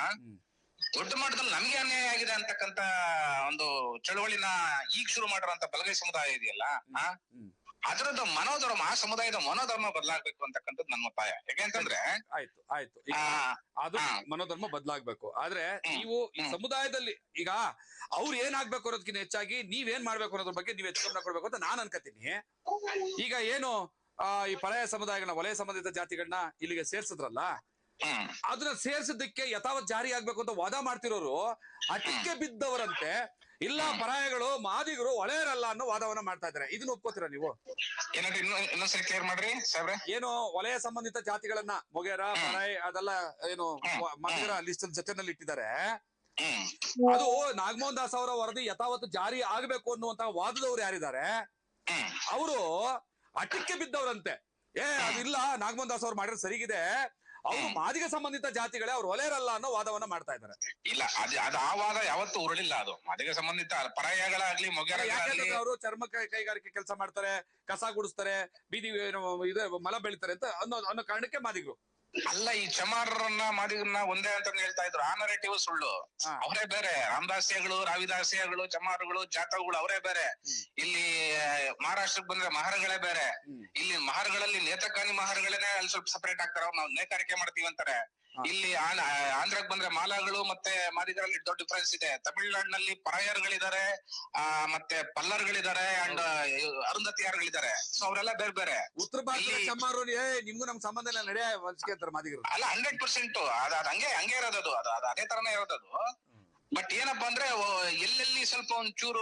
ದೊಡ್ಡ ಮಟ್ಟದಲ್ಲಿ ನಮ್ಗೆ ಅನ್ಯಾಯ ಆಗಿದೆ ಅಂತಕ್ಕಂತ ಒಂದು ಚಳವಳಿನ ಈಗ ಶುರು ಮಾಡಿರುವಂತ ಬಲಗೈ ಸಮುದಾಯ ಇದೆಯಲ್ಲ. ಅದರದ್ದು ಮನೋಧರ್ಮ ಆ ಸಮುದಾಯದ ಮನೋಧರ್ಮ ಬದಲಾಗಬೇಕು ಅಂತಕ್ಕಂಥದ್ದು ನನ್ನ ಒತ್ತಾಯ ಯಾಕೆಂತಂದ್ರೆ ಆಯ್ತು ಆಯ್ತು. ಅದು ಮನೋಧರ್ಮ ಬದಲಾಗ್ಬೇಕು. ಆದ್ರೆ ನೀವು ಈ ಸಮುದಾಯದಲ್ಲಿ ಈಗ ಅವ್ರು ಏನಾಗ್ಬೇಕು ಅನ್ನೋದಕ್ಕಿಂತ ಹೆಚ್ಚಾಗಿ ನೀವೇನ್ ಮಾಡ್ಬೇಕು ಅನ್ನೋದ್ರ ಬಗ್ಗೆ ನೀವ್ ಹೆಚ್ಚು ಗಮನ ಕೊಡ್ಬೇಕು ಅಂತ ನಾನ್ ಅನ್ಕೋತೀನಿ. ಈಗ ಏನು ಆ ಈ ಪರಾಯ ಸಮುದಾಯಗಳನ್ನ ವಲಯ ಸಂಬಂಧಿತ ಜಾತಿಗಳನ್ನ ಇಲ್ಲಿಗೆ ಸೇರ್ಸಿದ್ರಲ್ಲ ಅದನ್ನ ಸೇರ್ಸಿದ್ದಕ್ಕೆ ಯಥಾವತ್ ಜಾರಿ ಆಗ್ಬೇಕು ಅಂತ ವಾದ ಮಾಡ್ತಿರೋರು ಅಟಿಕೆ ಬಿದ್ದವರಂತೆ ಇಲ್ಲ ಪರಾಯಗಳು ಮಾದಿಗರು ಒಳೆಯರಲ್ಲ ಅನ್ನೋ ವಾದವನ್ನ ಮಾಡ್ತಾ ಇದಾರೆ ಇದನ್ನ ಒಪ್ಕೋತೀರಾ ನೀವು? ಏನಾದ್ರು ಇನ್ನು ಇನ್ನೊಂದ್ಸರಿ ಕ್ಲಿಯರ್ ಮಾಡ್ರಿ ಸಾಹೇಬ್ರೆ. ಏನು ವಲಯ ಸಂಬಂಧಿತ ಜಾತಿಗಳನ್ನ ಮೊಗೇರ ಪರಾಯ ಅದೆಲ್ಲ ಏನು ಮಾದಿಗರ ಲಿಸ್ಟ್ ಜೊತೆನಲ್ಲಿ ಇಟ್ಟಿದ್ದಾರೆ. ಅದು ನಾಗಮೋಹನ್ ದಾಸ್ ಅವರ ವರದಿ ಯಥಾವತ್ ಜಾರಿ ಆಗ್ಬೇಕು ಅನ್ನುವಂತ ವಾದದವ್ರು ಯಾರಿದ್ದಾರೆ? ಅವರು ಅಟಿಕ್ಕೆ ಬಿದ್ದವ್ರಂತೆ. ಏ ಅದಿಲ್ಲ ನಾಗಮೋಹನ್ ದಾಸ್ ಅವ್ರು ಮಾಡಿದ್ರೆ ಸರಿಗಿದೆ. ಅವರು ಮಾದಿಗ ಸಂಬಂಧಿತ ಜಾತಿಗಳೇ ಅವ್ರು ಒಲೆಯರಲ್ಲ ಅನ್ನೋ ವಾದವನ್ನ ಮಾಡ್ತಾ ಇದ್ದಾರೆ. ಇಲ್ಲ ಅದ್ ಅದು ಆ ವಾದ ಯಾವತ್ತೂ ಉರುಳಿಲ್ಲ ಅದು. ಮಾದಿಗ ಸಂಬಂಧಿತ ಪರಾಯಗಳಾಗ್ಲಿ ಯಾಕಂದ್ರೆ ಅವರು ಚರ್ಮ ಕೈ- ಕೈಗಾರಿಕೆ ಕೆಲಸ ಮಾಡ್ತಾರೆ ಕಸ ಗುಡಿಸ್ತಾರೆ ಬೀದಿ ಏನು ಇದು ಮಲ ಬೆಳಿತಾರೆ ಅಂತ ಅನ್ನೋ ಅನ್ನೋ ಕಾರಣಕ್ಕೆ ಮಾದಿಗರು. ಅಲ್ಲ ಈ ಚಮಾರರನ್ನ ಮಾದಿಗರನ್ನ ಒಂದೇ ಅಂತ ಹೇಳ್ತಾ ಇದ್ರು. ಆ ನರೇಟಿವ್ ಸುಳ್ಳು. ಅವರೇ ಬೇರೆ. ರಾಮದಾಸಿಯಗಳು ರಾವಿದಾಸಿಯಗಳು ಚಮಾರುಗಳು ಜಾತಗಳು ಅವರೇ ಬೇರೆ. ಇಲ್ಲಿ ಮಹಾರಾಷ್ಟ್ರಕ್ಕೆ ಬಂದ್ರೆ ಮಹಾರಗಳೇ ಬೇರೆ. ಇಲ್ಲಿ ಮಹಾರಗಳಲ್ಲಿ ನೇತಕಾನಿ ಮಹಾರಗಳೇನೆ ಅಲ್ಲಿ ಸ್ವಲ್ಪ ಸಪರೇಟ್ ಆಗ್ತಾರೆ? ಅವ್ರು ನಾವು ನೇಕಾರಿಕೆ ಮಾಡ್ತೀವಿ ಅಂತಾರೆ. ಇಲ್ಲಿ ಆಂಧ್ರ ಆಂಧ್ರಕ್ಕೆ ಬಂದ್ರೆ ಮಾಲಾಗಳು ಮತ್ತೆ ಮಾದಿಗರಲ್ಲಿ ದೊಡ್ಡ ಡಿಫ್ರೆನ್ಸ್ ಇದೆ. ತಮಿಳ್ನಾಡಿನಲ್ಲಿ ಪರಾಯರ್ಗಳಿದ್ದಾರೆ ಆ ಮತ್ತೆ ಪಲ್ಲರ್ಗಳಿದ್ದಾರೆ ಅಂಡ್ ಅರುಂಧತಿಯಾರ್ಗಳಿದ್ದಾರೆ. ಸೊ ಅವರೆಲ್ಲ ಬೇರೆ ಬೇರೆ. ಉತ್ತರ ಚಮ್ಮಾರು ಏ ನಿಮ್ಗೂ ನಮ್ ಸಂಬಂಧ ಇಲ್ಲ ನಡೆಯ ಮಾದಿಗರು. ಅಲ್ಲ ಹಂಡ್ರೆಡ್ ಪರ್ಸೆಂಟ್ ಅದ ಹಂಗೆ ಹಂಗೆ ಇರೋದು ಅದು ಅದು ಅದು ಅದೇ ತರನೇ ಇರೋದದು ಬಟ್ ಏನಪ್ಪಾ ಅಂದ್ರೆ ಎಲ್ಲೆಲ್ಲಿ ಸ್ವಲ್ಪ ಒಂಚೂರು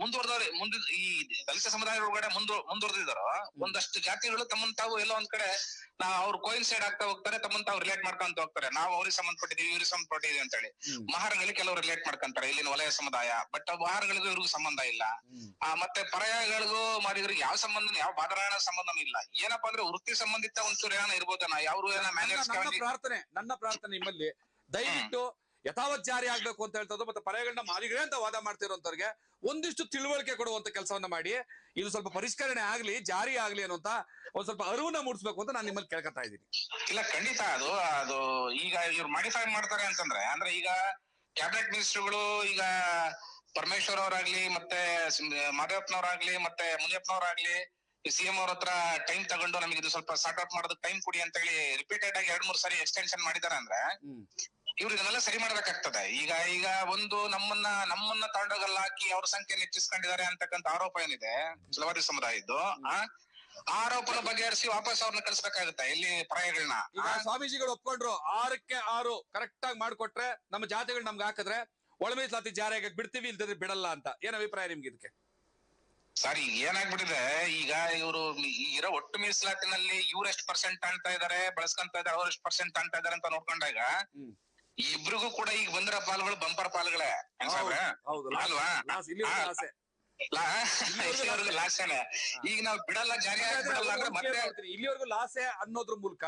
ಮುಂದುವರೆದವ್ರೆ ಮುಂದ ಈ ದಲಿತ ಸಮುದಾಯ ಒಳಗಡೆ ಮುಂದು ಮುಂದುವರೆದಿದ್ದಾರೋ ಒಂದಷ್ಟು ಜಾತಿಗಳು ತಮ್ಮನ್ ತಾವು ಎಲ್ಲೋ ಒಂದ್ ಕಡೆ ನಾವ್ ಅವ್ರ ಕೋಯಿನ್ ಸೈಡ್ ಆಗ್ತಾ ಹೋಗ್ತಾರೆ ತಮ್ಮನ್ ತಾವು ರಿಲೇಟ್ ಮಾಡ್ಕೊಂತ ಹೋಗ್ತಾರೆ. ನಾವು ಅವ್ರಿಗೆ ಸಂಬಂಧಪಟ್ಟಿದೀವಿ ಇವ್ರಿಗೆ ಸಂಬಂಧಪಟ್ಟಿದೀವಿ ಅಂತ ಹೇಳಿ. ಮಹಾರಗಳಿಗೆ ಕೆಲವರು ರಿಲೇಟ್ ಮಾಡ್ಕೊಂತಾರೆ ಇಲ್ಲಿನ ವಲಯ ಸಮುದಾಯ. ಬಟ್ ಮಹಾರಗಳಿಗೂ ಇವ್ರಿಗೂ ಸಂಬಂಧ ಇಲ್ಲ. ಆ ಮತ್ತೆ ಪರ್ಯಾಯಗಳಿಗೂ ಮಾದಿಗರಿಗೆ ಯಾವ ಸಂಬಂಧ ಯಾವ ಬಾದರಾಯಣ ಸಂಬಂಧನೂ ಇಲ್ಲ. ಏನಪ್ಪಾ ಅಂದ್ರೆ ವೃತ್ತಿ ಸಂಬಂಧಿತ ಒಂಚೂರು ಏನೋ ಇರ್ಬೋದನ ಯಾವ್ರು ಏನೋ ನನ್ನ ಮ್ಯಾನೇಜ್ ನನ್ನ ಪ್ರಾರ್ಥನೆ ನನ್ನ ಪ್ರಾರ್ಥನೆ ನಿಮ್ಮಲ್ಲಿ. ದಯವಿಟ್ಟು ಯಥಾವತ್ ಜಾರಿ ಆಗ್ಬೇಕು ಅಂತ ಹೇಳ್ತದ್ದು ಮತ್ತೆ ಪರ್ಯಾಯಗಳನ್ನ ಮಾರಿಗಳೇ ಅಂತ ವಾದ ಮಾಡ್ತಿರೋಂತವ್ರಿಗೆ ಒಂದಿಷ್ಟು ತಿಳುವಳಿಕೆ ಕೊಡುವಂತ ಕೆಲಸವನ್ನ ಮಾಡಿ. ಇದು ಸ್ವಲ್ಪ ಪರಿಷ್ಕರಣೆ ಆಗ್ಲಿ ಜಾರಿ ಆಗ್ಲಿ ಅನ್ನುವಂತ ಒಂದ್ ಸ್ವಲ್ಪ ಅರಿವನ್ನ ಮೂಡಿಸ್ಬೇಕು ಅಂತ ನಾನು ನಿಮ್ಮಲ್ಲಿ ಕೇಳ್ಕೊತಾ ಇದ್ದೀನಿ. ಇಲ್ಲ ಖಂಡಿತ ಅದು ಅದು ಈಗ ಇವ್ರು ಮಾಡಿಫೈ ಮಾಡ್ತಾರೆ ಅಂತಂದ್ರೆ ಅಂದ್ರೆ ಈಗ ಕ್ಯಾಬಿನೆಟ್ ಮಿನಿಸ್ಟರ್ಗಳು ಈಗ ಪರಮೇಶ್ವರ್ ಅವರಾಗ್ಲಿ ಮತ್ತೆ ಮಾದೇವಪ್ಪನವರಾಗ್ಲಿ ಮತ್ತೆ ಮುನಿಯಪ್ಪನವರಾಗ್ಲಿ ಸಿಎಂ ಅವ್ರ ಹತ್ರ ಟೈಮ್ ತಗೊಂಡು ನಮಗೆ ಇದು ಸ್ವಲ್ಪ ಸಾರ್ಟ್ ಔಟ್ ಮಾಡೋದಕ್ಕೆ ಟೈಮ್ ಕೊಡಿ ಅಂತ ಹೇಳಿ ರಿಪೀಟೆಡ್ ಆಗಿ ಎರಡ್ ಮೂರ್ ಸಾರಿ ಎಕ್ಸ್ಟೆನ್ಷನ್ ಮಾಡಿದಾರೆ ಅಂದ್ರೆ ಇವ್ರು ಇದನ್ನೆಲ್ಲ ಸರಿ ಮಾಡ್ಬೇಕಾಗ್ತದೆ. ಈಗ ಈಗ ಒಂದು ನಮ್ಮನ್ನ ನಮ್ಮನ್ನ ತಾಂಡಗಲ್ಲ ಹಾಕಿ ಅವ್ರ ಸಂಖ್ಯೆ ಹೆಚ್ಚಿಸ್ಕೊಂಡಿದ್ದಾರೆ ಅಂತಕ್ಕಂತ ಆರೋಪ ಏನಿದೆ ಸುಲವಾದಿ ಸಮುದಾಯದ್ದು ಆ? ಆರೋಪನ ಬಗೆಹರಿಸಿ ವಾಪಸ್ ಅವ್ರನ್ನ ಕಳಿಸ್ಬೇಕಾಗುತ್ತೆ ಇಲ್ಲಿ ಪ್ರಾಯಗಳನ್ನ ಈಗ ಸ್ವಾಮೀಜಿಗಳು ಒಪ್ಕೊಂಡ್ರು ಆರಕ್ಕೆ ಆರು ಕರೆಕ್ಟ್ ಆಗಿ ಮಾಡ್ಕೊಟ್ರೆ ನಮ್ಮ ಜಾತಿಗಳು ನಮ್ಗೆ ಹಾಕಿದ್ರೆ ಒಳಮೀಸಲಾತಿ ಮೀಸಲಾತಿ ಜಾರಿ ಆಗಕ್ ಬಿಡ್ತೀವಿ ಇಲ್ದಿದ್ರೆ ಬಿಡಲ್ಲ ಅಂತ. ಏನ್ ಅಭಿಪ್ರಾಯ ನಿಮ್ಗೆ ಇದಕ್ಕೆ? ಸರ್ ಏನಾಗ್ಬಿಟ್ಟಿದೆ ಈಗ ಇವರು ಇರೋ ಒಟ್ಟು ಮೀಸಲಾತಿನಲ್ಲಿ ಇವ್ರು ಎಷ್ಟು ಪರ್ಸೆಂಟ್ ತಾಣ್ತಾ ಇದಾರೆ ಬಳಸ್ಕೊಂತ ಇದಾರೆ ಅವ್ರು ಎಷ್ಟು ಪರ್ಸೆಂಟ್ ತಾಣ್ತಾ ಇದಾರೆ ಅಂತ ನೋಡ್ಕೊಂಡಾಗ. ಇಬ್ರಿಗೂ ಕೂಡ ಈಗ ಬಂದ್ರ ಪಾಲ್ಗಳು ಬಂಪರ್ ಪಾಲ್ಗಳೇ ಅಲ್ವಾ? ಈಗ ನಾವು ಬಿಡಲ್ಲ ಜಾರಿ ಆಗಿ ಬಿಡಲ್ಲ ಅಂದ್ರೆ ಮತ್ತೆ ಇಲ್ಲಿವರೆಗೂ ಲಾಸೆ ಅನ್ನೋದ್ರ ಮೂಲಕ.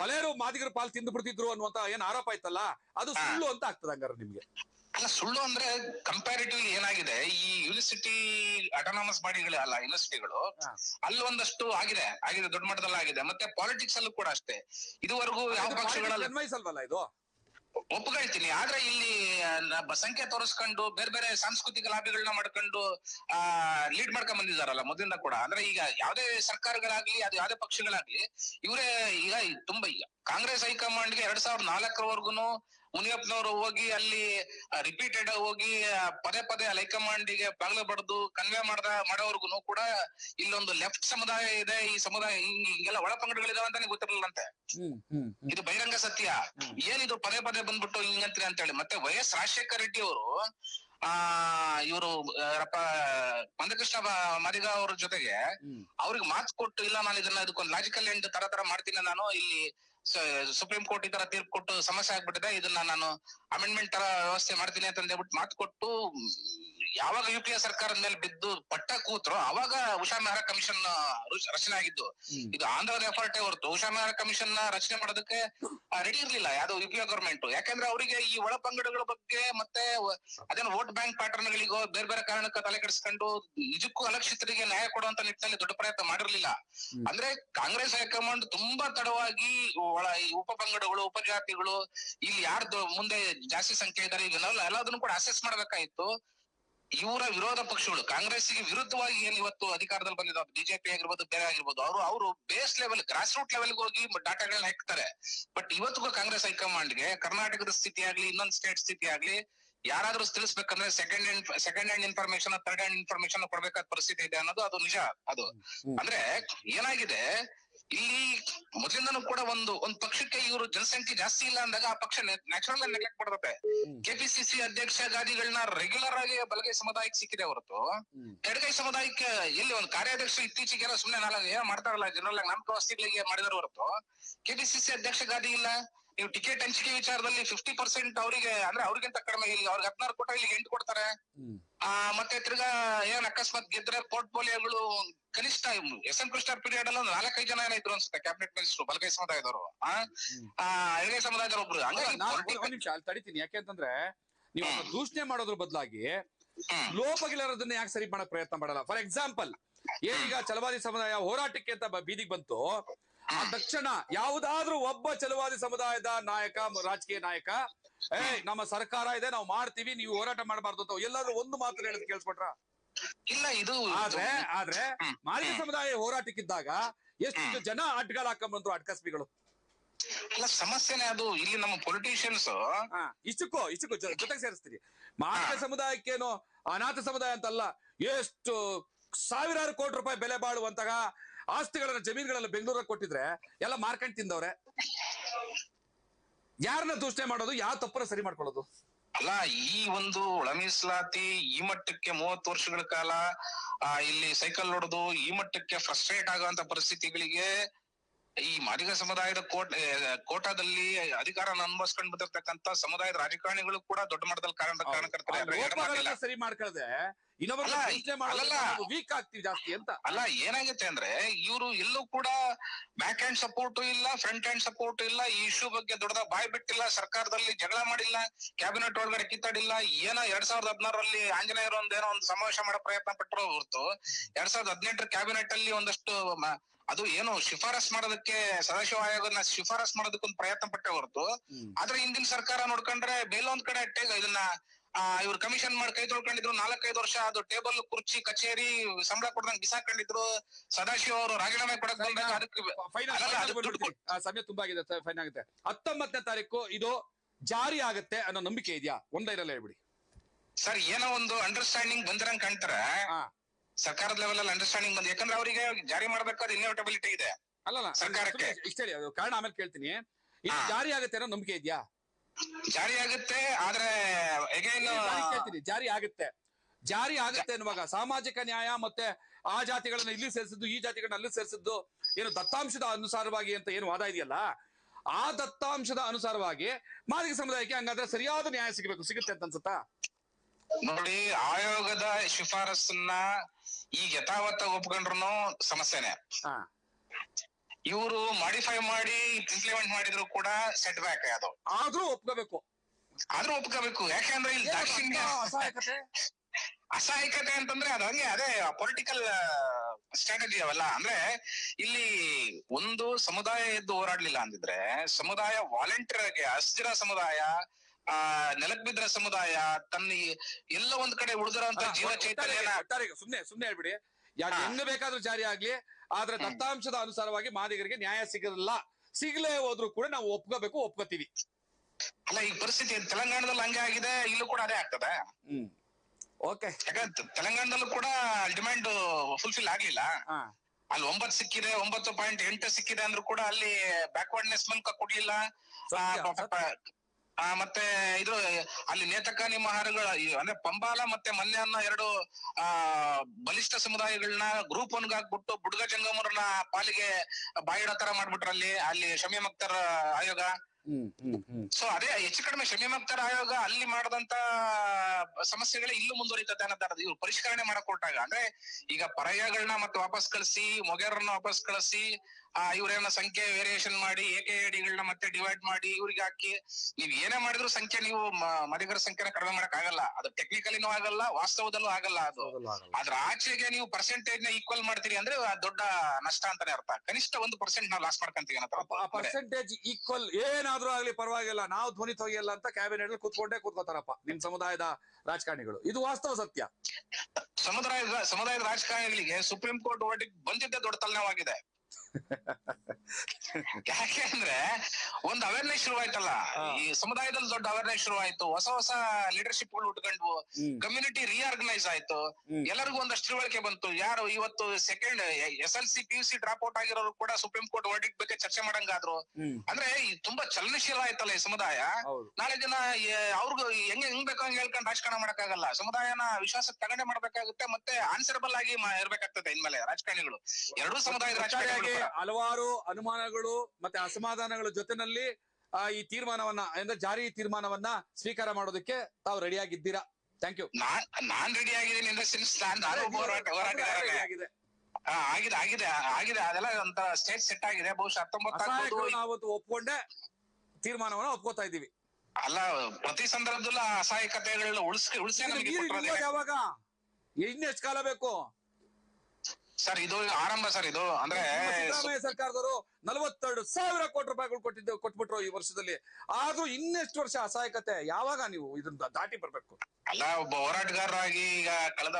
ಹೊಲೆಯರು ಮಾದಿಗರ ಪಾಲ್ ತಿಂದು ಬಿಡ್ತಿದ್ರು ಅನ್ನುವಂತ ಏನ್ ಆರೋಪ ಇತ್ತಲ್ಲ ಅದು ಸುಳ್ಳು ಅಂತ ಆಗ್ತದ ಹಂಗಾರೆ ನಿಮ್ಗೆ. ಅಲ್ಲ ಸುಳ್ಳು ಅಂದ್ರೆ ಕಂಪ್ಯಾರಿಟಿವ್ಲಿ ಏನಾಗಿದೆ? ಈ ಯೂನಿವರ್ಸಿಟಿ ಅಟಾನಮಸ್ ಬಾಡಿಗಳು ಅಲ್ಲ ಯೂನಿವರ್ಸಿಟಿಗಳು. ಅಲ್ಲಿ ಒಂದಷ್ಟು ಆಗಿದೆ ಆಗಿದೆ ದೊಡ್ಡ ಮಟ್ಟದಲ್ಲಿ ಆಗಿದೆ. ಮತ್ತೆ ಪಾಲಿಟಿಕ್ಸ್ ಅಲ್ಲೂ ಕೂಡ ಅಷ್ಟೇ. ಇದುವರೆಗೂ ಯಾವ ಪಕ್ಷಗಳಲ್ಲಿ ಇದು? ಒಪ್ಕೊಳ್ತೀನಿ ಆದ್ರೆ ಇಲ್ಲಿ ಸಂಖ್ಯೆ ತೋರಿಸ್ಕೊಂಡು ಬೇರೆ ಬೇರೆ ಸಾಂಸ್ಕೃತಿಕ ಲಾಭಿಗಳನ್ನ ಮಾಡ್ಕೊಂಡು, ಆ ಲೀಡ್ ಮಾಡ್ಕೊಂಡ್ ಬಂದಿದಾರಲ್ಲ ಮೊದಲಿಂದ ಕೂಡ. ಅಂದ್ರೆ ಈಗ ಯಾವ್ದೇ ಸರ್ಕಾರಗಳಾಗ್ಲಿ, ಅದು ಯಾವ್ದೇ ಪಕ್ಷಗಳಾಗ್ಲಿ, ಇವರೇ ಈಗ ತುಂಬಾ ಈಗ ಕಾಂಗ್ರೆಸ್ ಹೈಕಮಾಂಡ್ಗೆ ಎರಡ್ ಸಾವಿರದ ನಾಲ್ಕರವರೆಗೂ ಮುನಿಯಪ್ಪನವರು ಹೋಗಿ ಅಲ್ಲಿ ರಿಪೀಟೆಡ್ ಹೋಗಿ ಪದೇ ಪದೇ ಹೈಕಮಾಂಡ್ಗೆ ಬಾಗ್ಲ ಬಡ್ದು ಕನ್ವೆ ಮಾಡ್ದ ಮಾಡೋರ್ಗುನು ಕೂಡ ಇಲ್ಲೊಂದು ಲೆಫ್ಟ್ ಸಮುದಾಯ ಇದೆ ಈ ಸಮುದಾಯ ಹಿಂಗ್- ಹಿಂಗೆಲ್ಲ ಒಳ ಪಂಗಡಗಳಿದಾವೆ ಅಂತಾನೆ ಗೊತ್ತಿರಲಿಲ್ಲಂತೆ. ಇದು ಬಹಿರಂಗ ಸತ್ಯ. ಏನಿದು ಪದೇ ಪದೇ ಬಂದ್ಬಿಟ್ಟು ಹಿಂಗಂತೀರಿ ಅಂತ ಹೇಳಿ ಮತ್ತೆ ವೈಎಸ್ ರಾಜಶೇಖರ ರೆಡ್ಡಿ ಅವರು ಆ ಇವರು ಮಂದಕೃಷ್ಣ ಮರಿಗ ಮಾದಿಗ ಅವ್ರ ಜೊತೆಗೆ ಅವ್ರಿಗೆ ಮಾತು ಕೊಟ್ಟು ಇಲ್ಲ ನಾನು ಇದನ್ನ ಇದಕ್ಕೊಂದು ಲಾಜಿಕಲ್ ಎಂಡ್ ತರ ತರ ಮಾಡ್ತೀನಿ ನಾನು ಇಲ್ಲಿ ಸುಪ್ರೀಂ ಕೋರ್ಟ್ ಈ ತರ ತೀರ್ಪು ಕೊಟ್ಟು ಸಮಸ್ಯೆ ಆಗ್ಬಿಟ್ಟಿದೆ. ಇದನ್ನ ನಾನು ಅಮೆಂಡ್ಮೆಂಟ್ ತರ ವ್ಯವಸ್ಥೆ ಮಾಡ್ತೀನಿ ಅಂತ ಹೇಳ್ಬಿಟ್ಟು ಮಾತು ಕೊಟ್ಟು ಯಾವಾಗ ಯು ಪಿ ಎ ಸರ್ಕಾರದ ಮೇಲೆ ಬಿದ್ದು ಪಟ್ಟ ಕೂತ್ರು ಅವಾಗ ಉಷಾ ನಹರ ಕಮಿಷನ್ ರಚನೆ ಆಗಿದ್ದು. ಇದು ಆಂಧ್ರದ ಎಫರ್ಟೇ ಹೊರತು ಉಷಾ ನಹರ ಕಮಿಷನ್ನ ರಚನೆ ಮಾಡೋದಕ್ಕೆ ರೆಡಿ ಇರ್ಲಿಲ್ಲ ಯಾವ್ದು ಯು ಪಿ ಎ ಗವರ್ಮೆಂಟ್ ಯಾಕಂದ್ರೆ ಅವರಿಗೆ ಈ ಒಳ ಪಂಗಡಗಳ ಬಗ್ಗೆ ಮತ್ತೆ ಅದನ್ನ ಅದೇನು ವೋಟ್ ಬ್ಯಾಂಕ್ ಪ್ಯಾಟರ್ನ್ ಗಳಿಗೋ ಬೇರೆ ಬೇರೆ ಕಾರಣಕ್ಕೆ ತಲೆ ಕೆಡಿಸ್ಕೊಂಡು ನಿಜಕ್ಕೂ ಅಲಕ್ಷಿತರಿಗೆ ನ್ಯಾಯ ಕೊಡುವಂತ ನಿಟ್ಟಿನಲ್ಲಿ ದೊಡ್ಡ ಪ್ರಯತ್ನ ಮಾಡಿರ್ಲಿಲ್ಲ. ಅಂದ್ರೆ ಕಾಂಗ್ರೆಸ್ ಹೈಕಮಾಂಡ್ ತುಂಬಾ ತಡವಾಗಿ ಒಳ ಈ ಉಪ ಪಂಗಡಗಳು ಉಪಜಾತಿಗಳು ಇಲ್ಲಿ ಯಾರ್ದು ಮುಂದೆ ಜಾಸ್ತಿ ಸಂಖ್ಯೆ ಇದ್ದಾರೆ ಇದನ್ನೆಲ್ಲ ಎಲ್ಲದನ್ನು ಕೂಡ ಅಸೆಸ್ ಮಾಡ್ಬೇಕಾಗಿತ್ತು ಇವರ ವಿರೋಧ ಪಕ್ಷಗಳು ಕಾಂಗ್ರೆಸ್ಗೆ ವಿರುದ್ಧವಾಗಿ ಏನ್ ಇವತ್ತು ಅಧಿಕಾರದಲ್ಲಿ ಬಂದಿದ್ದಾರೆ ಬಿಜೆಪಿ ಆಗಿರ್ಬೋದು ಬೇರೆ ಆಗಿರ್ಬೋದು ಅವರು ಅವರು base level grass root level ಹೋಗಿ ಡಾಟಾಗಳನ್ನ ಹಾಕ್ತಾರೆ. ಬಟ್ ಇವತ್ತಿಗೂ ಕಾಂಗ್ರೆಸ್ ಹೈಕಮಾಂಡ್ಗೆ ಕರ್ನಾಟಕದ ಸ್ಥಿತಿ ಆಗ್ಲಿ ಇನ್ನೊಂದು ಸ್ಟೇಟ್ ಸ್ಥಿತಿ ಆಗ್ಲಿ ಯಾರಾದ್ರೂ ತಿಳಿಸ್ಬೇಕಂದ್ರೆ second hand second hand information third hand information ಕೊಡ್ಬೇಕಾದ ಪರಿಸ್ಥಿತಿ ಇದೆ ಅನ್ನೋದು ಅದು ನಿಜ ಅದು. ಅಂದ್ರೆ ಏನಾಗಿದೆ ಇಲ್ಲಿ ಮೊದಲಿಂದನೂ ಕೂಡ ಒಂದು ಒಂದು ಪಕ್ಷಕ್ಕೆ ಇವರು ಜನಸಂಖ್ಯೆ ಜಾಸ್ತಿ ಇಲ್ಲ ಅಂದಾಗ ಆ ಪಕ್ಷ ನ್ಯಾಚುರಲ್ ಆಗಿ ನೆಗ್ಲೆಕ್ಟ್ ಮಾಡ್ತದೆ. ಕೆಪಿಸಿಸಿ ಅಧ್ಯಕ್ಷ ಗಾದಿಗಳನ್ನ ರೆಗ್ಯುಲರ್ ಆಗಿ ಬಲಗೈ ಸಮುದಾಯಕ್ಕೆ ಸಿಕ್ಕಿದೆ ಹೊರತು. ಎಡಗೈ ಸಮುದಾಯಕ್ಕೆ ಎಲ್ಲಿ ಒಂದು ಕಾರ್ಯಾಧ್ಯಕ್ಷ ಇತ್ತೀಚೆಗೆ ಸುಮ್ನೆ ನಾಲ್ಕು ಏನೋ ಮಾಡ್ತಾರಲ್ಲ ಜನರಲ್ ಆಗಿ ನಮ್ಮ ಪ್ರವಾಸಿಗಳಿಗೆ ಮಾಡಿದಾರೆ ಹೊರತು ಕೆಪಿಸಿಸಿ ಅಧ್ಯಕ್ಷ ಗಾದಿ ಇಲ್ಲ ನೀವು ಟಿಕೆಟ್ ಹಂಚಿಕೆ ವಿಚಾರದಲ್ಲಿ ಫಿಫ್ಟಿ ಪರ್ಸೆಂಟ್ ಅವರಿಗೆ ಅಂದ್ರೆ ಅವ್ರಿಗಿಂತ ಕಡಿಮೆ ಇಲ್ಲಿ ಅವ್ರಿಗೆ ಹದಿನಾರು ಕೋಟ ಇಲ್ಲಿ ಎಂಟು ಕೊಡ್ತಾರೆ. ಆ ಮತ್ತೆ ತಿರ್ಗಾ ಏನ್ ಅಕಸ್ಮಾತ್ ಗೆದ್ರೆ ಪೋರ್ಟ್ಫೋಲಿಯೋಗಳು ಕನಿಷ್ಠ ಎಸ್ ಎಂ ಕೃಷ್ಣ ಪೀರಿಯಡ್ ಅಲ್ಲಿ ನಾಲ್ಕೈದು ಜನ ಏನಿದ್ರು ಅನ್ಸುತ್ತೆ ಕ್ಯಾಬಿನೆಟ್ ಮಿನಿಸ್ಟರ್ ಬಲಗೈ ಸಮುದಾಯದವರು. ಎಡಗೈ ಸಮುದಾಯದವರು ಒಬ್ರು. ನಿಮಿಷ ಅಲ್ಲಿ ತಡಿತೀನಿ. ಯಾಕೆಂತಂದ್ರೆ ನೀವು ದೂಷಣೆ ಮಾಡೋದ್ರ ಬದಲಾಗಿ ಹ್ಮ್. ಲೋಪಗಿಲ್ಲರದನ್ನ ಯಾಕೆ ಸರಿ ಮಾಡಕ್ ಪ್ರಯತ್ನ ಮಾಡಲ್ಲ? ಫಾರ್ ಎಕ್ಸಾಂಪಲ್ ಏನೀಗ ಚಲವಾದಿ ಸಮುದಾಯ ಹೋರಾಟಕ್ಕೆ ಅಂತ ಬೀದಿಗೆ ಬಂತು ಆ ತಕ್ಷಣ ಯಾವುದಾದ್ರೂ ಒಬ್ಬ ಚಲುವಾದಿ ಸಮುದಾಯದ ನಾಯಕ ರಾಜಕೀಯ ನಾಯಕ ಏ ನಮ್ಮ ಸರ್ಕಾರ ಇದೆ ನಾವು ಮಾಡ್ತೀವಿ ನೀವು ಹೋರಾಟ ಮಾಡಬಾರ್ದು ಅಂತ ಎಲ್ಲಾದ್ರೂ ಒಂದು ಮಾತು ಹೇಳೋದು ಕೇಳಿಸ್ಕೊಟ್ರ? ಇಲ್ಲ ಇದು ಆದ್ರೆ ಆದ್ರೆ ಮಾಲಿಕ ಸಮುದಾಯ ಹೋರಾಟಕ್ಕಿದ್ದಾಗ ಎಷ್ಟು ಜನ ಅಡ್ಗಾಲ್ ಹಾಕೊಂಡ್ಬಂದ್ರು ಅಡ್ಕಸ್ಬಿಗಳು ಅಲ್ಲ ಸಮಸ್ಯೆನೇ ಅದು. ಇಲ್ಲಿ ನಮ್ಮ ಪೊಲಿಟಿಷಿಯನ್ಸ್ ಇಷ್ಟಕ್ಕೋ ಇಷ್ಟಕ್ಕೋ ಜೊತೆಗೆ ಸೇರಿಸ್ತೀರಿ. ಮಾದಿಗ ಸಮುದಾಯಕ್ಕೇನು ಅನಾಥ ಸಮುದಾಯ ಅಂತಲ್ಲ ಎಷ್ಟು ಸಾವಿರಾರು ಕೋಟಿ ರೂಪಾಯಿ ಬೆಲೆ ಬಾಳುವಂತಹ ಆಸ್ತಿಗಳನ್ನ ಜಮೀನುಗಳನ್ನ ಬೆಂಗಳೂರಲ್ಲಿ ಕೊಟ್ಟಿದ್ರೆ ಎಲ್ಲ ಮಾರ್ಕೆಟ್ ತಿಂದವ್ರೆ. ಯಾರನ್ನ ದೂಷಣೆ ಮಾಡೋದು, ಯಾವ ತಪ್ಪನ ಸರಿ ಮಾಡ್ಕೊಳ್ಳೋದು? ಅಲ್ಲ, ಈ ಒಂದು ಒಳ ಈ ಮಟ್ಟಕ್ಕೆ ಮೂವತ್ತು ವರ್ಷಗಳ ಕಾಲ ಇಲ್ಲಿ ಸೈಕಲ್ ಹೊಡೆದು ಈ ಮಟ್ಟಕ್ಕೆ ಫ್ರಸ್ಟ್ರೇಟ್ ಆಗುವಂತ ಪರಿಸ್ಥಿತಿಗಳಿಗೆ ಈ ಮಾದಿಗ ಸಮುದಾಯದ ಕೋಟ ಕೋಟಾದಲ್ಲಿ ಅಧಿಕಾರ ಅನುಭವಿಸ್ಕೊಂಡು ಬಂದಿರತಕ್ಕಂತ ಸಮುದಾಯದ ರಾಜಕಾರಣಿಗಳು ಕೂಡ ದೊಡ್ಡ ಮಟ್ಟದಲ್ಲಿ ಕಾರಣ ಕಾರಣ ಕಾರಣಕರ್ತಾರೆ. ಸರಿ ಮಾಡ್ಕೊಳ್ಳದೆ ವೀಕ್ ಆಗ್ತೀವಿ ಜಾಸ್ತಿ ಅಂತ. ಅಲ್ಲ ಏನಾಗುತ್ತೆ ಅಂದ್ರೆ ಇವರು ಎಲ್ಲೂ ಕೂಡ ಬ್ಯಾಕ್ ಹ್ಯಾಂಡ್ ಸಪೋರ್ಟ್ ಇಲ್ಲ ಫ್ರಂಟ್ ಹ್ಯಾಂಡ್ ಸಪೋರ್ಟ್ ಇಲ್ಲ ಈ ಇಶ್ಯೂ ಬಗ್ಗೆ ದೊಡ್ಡದಾಗ ಬಾಯ್ ಬಿಟ್ಟಿಲ್ಲ ಸರ್ಕಾರದಲ್ಲಿ ಜಗಳ ಮಾಡಿಲ್ಲ ಕ್ಯಾಬಿನೆಟ್ ಒಳಗಡೆ ಕಿತ್ತಾಡಿಲ್ಲ. ಏನೋ ಎರಡ್ ಸಾವಿರದ ಹದಿನಾರರಲ್ಲಿ ಆಂಜನೇಯರು ಒಂದೇನೋ ಒಂದು ಸಮಾವೇಶ ಮಾಡೋ ಪ್ರಯತ್ನ ಪಟ್ಟರು ಹೊರತು ಎರಡ್ ಸಾವಿರದ ಹದಿನೆಂಟರ ಕ್ಯಾಬಿನೆಟ್ ಅಲ್ಲಿ ಒಂದಷ್ಟು ಅದು ಏನು ಶಿಫಾರಸ್ ಮಾಡೋದಕ್ಕೆ ಸದಾಶಿವ ಆಯೋಗನ ಶಿಫಾರಸ್ ಮಾಡೋದಕ್ಕೊಂದು ಪ್ರಯತ್ನ ಪಟ್ಟೆ ಹೊರತು. ಆದ್ರೆ ಹಿಂದಿನ ಸರ್ಕಾರ ನೋಡ್ಕೊಂಡ್ರೆ ಬೇಲೊಂದ್ ಕಡೆ ಟೇ- ಇದನ್ನ ಆ ಇವ್ರು ಕಮಿಷನ್ ಮಾಡಿ ಕೈ ತೊಳ್ಕೊಂಡಿದ್ರು ನಾಲ್ಕೈದು ವರ್ಷ ಅದು ಟೇಬಲ್ ಕುರ್ಚಿ ಕಚೇರಿ ಸಂಬಳ ಕೊಡ್ದಂಗ್ ಬಿಸಾಕೊಂಡಿದ್ರು ಸದಾಶಿವ ಅವರು ರಾಜೀನಾಮೆ ಕೊಡಕ್ ಬಂದಾಗ ಅದಕ್ಕೆ ಅದು ಸಮಯ ತುಂಬಾ ಆಗಿದೆ ಫೈನ್ ಆಗುತ್ತೆ. ಹತ್ತೊಂಬತ್ತನೇ ತಾರೀಕು ಇದು ಜಾರಿ ಆಗುತ್ತೆ ಅನ್ನೋ ನಂಬಿಕೆ ಇದೆಯಾ? ಒಂದೈರಲ್ಲಿ ಹೇಳ್ಬಿಡಿ. ಸರ್ ಏನೋ ಒಂದು ಅಂಡರ್ಸ್ಟ್ಯಾಂಡಿಂಗ್ ಬಂದಿರಂಗ್ ಕಾಣ್ತಾರೆ. ಹಾ. ಸರ್ಕಾರದ ಲೆವೆಲ್ ಅಲ್ಲಿ ಅಂಡರ್ಸ್ಟ್ಯಾಂಡಿಂಗ್ ಬಂದ್ ಯಾಕಂದ್ರೆ ಅವರಿಗೆ ಜಾರಿ ಮಾಡ್ಬೇಕಾದ್ರೆ ಇನ್ಎವಿಟಬಿಲಿಟಿ ಇದೆ. ಅಲ್ಲಲ್ಲ ಸರ್ಕಾರಕ್ಕೆ. ಇಷ್ಟೇ ಅದು ಕಾರಣ ಆಮೇಲೆ ಕೇಳ್ತೀನಿ. ಇದು. ಜಾರಿ ಆಗುತ್ತೆ ಅನ್ನೋ ನಂಬಿಕೆ ಇದೆಯಾ? ಜಾರಿ ಆಗುತ್ತೆ ಆದ್ರೆ ಜಾರಿ ಕೇಳ್ತೀನಿ ಜಾರಿ ಆಗುತ್ತೆ. ಜಾರಿ ಆಗುತ್ತೆ ಅನ್ನುವಾಗ ಸಾಮಾಜಿಕ ನ್ಯಾಯ ಮತ್ತೆ ಆ ಜಾತಿಗಳನ್ನ ಇಲ್ಲಿ ಸೇರಿಸಿದ್ದು ಈ ಜಾತಿಗಳನ್ನ ಅಲ್ಲಿ ಸೇರಿಸಿದ್ದು ಏನು ದತ್ತಾಂಶದ ಅನುಸಾರವಾಗಿ ಅಂತ ಏನು ವಾದ ಇದೆಯಲ್ಲ? ಆ ದತ್ತಾಂಶದ ಅನುಸಾರವಾಗಿ ಮಾದಿಗ ಸಮುದಾಯಕ್ಕೆ ಹಂಗಾದ್ರೆ ಸರಿಯಾದ ನ್ಯಾಯ ಸಿಗಬೇಕು ಸಿಗುತ್ತೆ ಅಂತ ಅನ್ಸುತ್ತಾ? ನೋಡಿ ಆಯೋಗದ ಶಿಫಾರಸನ್ನ ಈಗ ಯಥಾವತ್ತ ಒಪ್ಕೊಂಡ್ರು ಸಮಸ್ಯೆನೆ. ಇವರು ಮಾಡಿಫೈ ಮಾಡಿ ಇಂಪ್ಲಿಮೆಂಟ್ ಮಾಡಿದ್ರು ಕೂಡ ಸೆಟ್ ಬ್ಯಾಕ್ ಅದು. ಆದ್ರೂ ಒಪ್ಕೋಬೇಕು. ಆದ್ರೂ ಒಪ್ಕೋಬೇಕು. ಯಾಕೆಂದ್ರೆ ಇಲ್ಲಿ ದಾಕ್ಷಿಣ್ಯ ಅಸಹಾಯಕತೆ? ಅಸಹಾಯಕತೆ ಅಂತಂದ್ರೆ ಅದು ಹಂಗೆ ಅದೇ ಪೊಲಿಟಿಕಲ್ ಸ್ಟ್ರಾಟಜಿ ಅವಲ್ಲ. ಅಂದ್ರೆ ಇಲ್ಲಿ ಒಂದು ಸಮುದಾಯ ಎದ್ದು ಹೋರಾಡ್ಲಿಲ್ಲ ಅಂದಿದ್ರೆ ಸಮುದಾಯ ವಾಲಂಟಿಯರ್ ಆಗಿ ಅಸ್ಜಿರ ಸಮುದಾಯ ಆ ನೆಲಕ್ ಬಿದ್ರ ಸಮುದಾಯ ತನ್ನ ಎಲ್ಲ ಒಂದ್ ಕಡೆ ಉಳಿದಿರೋಂತ ಜೀವ ಚೈತನ್ಯನ ಸುಮ್ನೆ ಸುಮ್ನೆ ಹೇಳ್ಬಿಡಿ. ಯಾಕೆ. ಹೆಂಗ್ ಬೇಕಾದ್ರೂ ಜಾರಿ ಆಗ್ಲಿ ಆದ್ರೆ ದತ್ತಾಂಶದ ಅನುಸಾರವಾಗಿ ಮಾದಿಗರಿಗೆ ನ್ಯಾಯ ಸಿಗಲ್ಲ ಸಿಗ್ಲೇ ಹೋದ್ರು ಕೂಡ ನಾವು ಒಪ್ಕೋಬೇಕು ಒಪ್ಕೋತೀವಿ. ಅಲ್ಲ ಈ ಪರಿಸ್ಥಿತಿ ತೆಲಂಗಾಣದಲ್ಲಿ ಹಂಗೆ ಆಗಿದೆ ಇಲ್ಲೂ ಕೂಡ ಅದೇ ಆಗ್ತದೆ? ಓಕೆ. ಯಾಕಂದ್ರೆ ತೆಲಂಗಾಣದಲ್ಲೂ ಕೂಡ ಡಿಮ್ಯಾಂಡ್ ಫುಲ್ಫಿಲ್ ಆಗ್ಲಿಲ್ಲ. ಅಲ್ಲಿ ಒಂಬತ್ ಸಿಕ್ಕಿದೆ ಒಂಬತ್ತು ಪಾಯಿಂಟ್ ಎಂಟು ಸಿಕ್ಕಿದೆ ಅಂದ್ರೂ ಕೂಡ ಅಲ್ಲಿ ಬ್ಯಾಕ್ವರ್ಡ್ನೆಸ್ ಮೂಲಕ ಕೊಡ್ಲಿಲ್ಲ. ಆ, ಮತ್ತೆ ಇದು ಅಲ್ಲಿ ನೇತಕಾನಿ ನಿಮ್ಮ ಈ ಅಂದ್ರೆ ಪಂಬಾಲ ಮತ್ತೆ ಮನ್ನೆ ಅನ್ನೋ ಎರಡು ಆ ಬಲಿಷ್ಠ ಸಮುದಾಯಗಳನ್ನ ಗ್ರೂಪ್ ಒನ್ಗ್ ಹಾಕ್ಬಿಟ್ಟು ಬುಡ್ಗ ಜಂಗಮರನ್ನ ಪಾಲಿಗೆ ಬಾಯಿಡೋ ತರ ಮಾಡ್ಬಿಟ್ರ ಅಲ್ಲಿ ಅಲ್ಲಿ ಶಮಿ ಮಕ್ತರ್ ಆಯೋಗ. ಸೊ ಅದೇ ಹೆಚ್ಚು ಕಡಿಮೆ ಶಮಿ ಮಕ್ತರ್ ಆಯೋಗ ಅಲ್ಲಿ ಮಾಡದಂತ ಸಮಸ್ಯೆಗಳೇ ಇಲ್ಲೂ ಮುಂದುವರಿತದೆ ಅನ್ನೋದಾರ ಇವ್ರು ಪರಿಷ್ಕರಣೆ ಮಾಡಕ್ ಹೊರಟಾಗ. ಅಂದ್ರೆ ಈಗ ಪರಯಗಳನ್ನ ಮತ್ತೆ ವಾಪಸ್ ಕಳಿಸಿ ಮೊಗೇರನ್ನ ವಾಪಸ್ ಕಳಿಸಿ ಆ ಇವ್ರೇನ ಸಂಖ್ಯೆ ವೇರಿಯೇಷನ್ ಮಾಡಿ ಏಕೆ ಗಳನ್ನ ಮತ್ತೆ ಡಿವೈಡ್ ಮಾಡಿ ಇವ್ರಿಗೆ ಹಾಕಿ ನೀವ್ ಏನೇ ಮಾಡಿದ್ರು ಸಂಖ್ಯೆ ನೀವು ಮದಿಗರ ಸಂಖ್ಯೆನ ಕಡಿಮೆ ಮಾಡಕ್ ಆಗಲ್ಲ. ಅದು ಟೆಕ್ನಿಕಲಿನೂ ಆಗಲ್ಲ ವಾಸ್ತವದಲ್ಲೂ ಆಗಲ್ಲ ಅದು. ಅದ್ರ ಆಚೆಗೆ ನೀವು ಪರ್ಸೆಂಟೇಜ್ನ ಈಕ್ವಲ್ ಮಾಡ್ತೀರಿ ಅಂದ್ರೆ ಅದು ದೊಡ್ಡ ನಷ್ಟ ಅಂತಾನೆ ಅರ್ಥ. ಕನಿಷ್ಠ ಒಂದು ಪರ್ಸೆಂಟ್ ನಾವು ಲಾಸ್ ಮಾಡ್ಕೊಂತೀವಿ ಪರ್ಸೆಂಟೇಜ್ ಈಕ್ವಲ್ ಏನಾದ್ರೂ ಆಗ್ಲಿ ಪರವಾಗಿಲ್ಲ. ನಾವು ಧ್ವನಿ ತೊಗಿಯಲ್ಲ ಅಂತ ಕ್ಯಾಬಿನೆಟ್ ಅಲ್ಲಿ ಕೂತ್ಕೊಂಡೇ ಕೂತ್ಕೋತಾರಪ್ಪ ನಿಮ್ ಸಮುದಾಯದ ರಾಜಕಾರಣಿಗಳು. ಇದು ವಾಸ್ತವ ಸತ್ಯ. ಸಮುದಾಯದ ಸಮುದಾಯದ ರಾಜಕಾರಣಿಗಳಿಗೆ ಸುಪ್ರೀಂ ಕೋರ್ಟ್ ಓಟಿಗೆ ಬಂದಿದ್ದೇ ದೊಡ್ಡ ತಲೆನೋವಾಗಿದೆ. ಯಾಕೆ ಅಂದ್ರೆ ಒಂದ್ ಅವೇರ್ನೆಸ್ ಶುರುವಾಯ್ತಲ್ಲ. ಈ ಸಮುದಾಯದಲ್ಲಿ ದೊಡ್ಡ ಅವೇರ್ನೆಸ್ ಶುರುವಾಯ್ತು. ಹೊಸ ಹೊಸ ಲೀಡರ್ಶಿಪ್ಗಳು ಉಟ್ಕೊಂಡ್ವು. ಕಮ್ಯುನಿಟಿ ರಿಆರ್ಗನೈಸ್ ಆಯ್ತು. ಎಲ್ಲರಿಗೂ ಒಂದಷ್ಟು ತಿಳುವಳಿಕೆ ಬಂತು. ಯಾರು ಇವತ್ತು second S L C P U C drop out ಆಗಿರೋರು ಕೂಡ ಸುಪ್ರೀಂ ಕೋರ್ಟ್ ವರ್ಡಿಕ್ ಬಗ್ಗೆ ಚರ್ಚೆ ಮಾಡಂಗಾದ್ರು. ಅಂದ್ರೆ ತುಂಬಾ ಚಲನಶೀಲ ಆಯ್ತಲ್ಲ ಈ ಸಮುದಾಯ. ನಾಳೆ ದಿನ ಅವ್ರಿಗೆ ಹೆಂಗ್ ಹೆಂಗ್ ಬೇಕೋ ಹಂಗ್ ಹೇಳ್ಕೊಂಡು ರಾಜಕಾರಣ ಮಾಡಕ್ಕಾಗಲ್ಲ. ಸಮುದಾಯನ ವಿಶ್ವಾಸ ತಗೊಂಡೆ ಮಾಡ್ಬೇಕಾಗುತ್ತೆ ಮತ್ತೆ ಆನ್ಸರಬಲ್ ಆಗಿ ಇರ್ಬೇಕಾಗ್ತದೆ ಇನ್ಮೇಲೆ ರಾಜಕಾರಣಿಗಳು. ಎರಡೂ ಸಮುದಾಯದ ರಾಜಕಾರಣಿ ರಾಜಕಾರಣಿಗಳು. ಹಲವಾರು ಅನುಮಾನಗಳು ಮತ್ತೆ ಅಸಮಾಧಾನಗಳ ಜೊತೆನಲ್ಲಿ ಈ ತೀರ್ಮಾನವನ್ನ ಅಂದ್ರೆ ಜಾರಿ ತೀರ್ಮಾನವನ್ನ ಸ್ವೀಕಾರ ಮಾಡೋದಕ್ಕೆ ತಾವು ರೆಡಿಯಾಗಿದ್ದೀರಾ ಥ್ಯಾಂಕ್ ಯು ನಾನ್ ರೆಡಿ ಆಗಿದ್ದೀನಿ ಇನ್ ದ ಸೆನ್ಸ್ ನಾನು ಒಬ್ಬ ಹೋರಾಟ ಹೋರಾಟಗಾರನೇ. ಆಗಿದೆ. ಆಗಿದೆ ಆಗಿದೆ ಅದೆಲ್ಲ ಒಂಥರ ಸ್ಟೇಟ್ ಸೆಟ್ ಆಗಿದೆ. ಬಹುಶಃ ಹತ್ತೊಂಬತ್ತು ಒಪ್ಕೊಂಡೆ ತೀರ್ಮಾನವನ್ನ ಒಪ್ಕೋತಾ ಇದ್ದೀವಿ. ಅಲ್ಲ ಪ್ರತಿ ಸಂದರ್ಭದಲ್ಲೂ ಅಸಹಾಯಕತೆಗಳೆಲ್ಲ ಉಳಿಸಿ ಉಳಿಸಿ ಯಾವಾಗ? ಇನ್ನೆಷ್ಟು ಕಾಲ ಬೇಕು? ಸರ್ ಇದು ಆರಂಭ ಸರ್ ಇದು ಅಂದ್ರೆ ಸಿದ್ದರಾಮಯ್ಯ ಸರ್ಕಾರದವರು ನಲವತ್ತೆರಡು ಸಾವಿರ ಕೋಟಿ ರೂಪಾಯಿಗಳು ಕೊಟ್ಟಿದ್ದು ಕೊಟ್ಬಿಟ್ರು ಈ ವರ್ಷದಲ್ಲಿ. ಆದ್ರೂ ಇನ್ನೆಷ್ಟು ವರ್ಷ ಅಸಹಾಯಕತೆ? ಯಾವಾಗ ನೀವು ಇದನ್ನ ದಾಟಿ ಬರ್ಬೇಕು? ಅಲ್ಲ ಒಬ್ಬ ಹೋರಾಟಗಾರರಾಗಿ ಈಗ ಕಳೆದ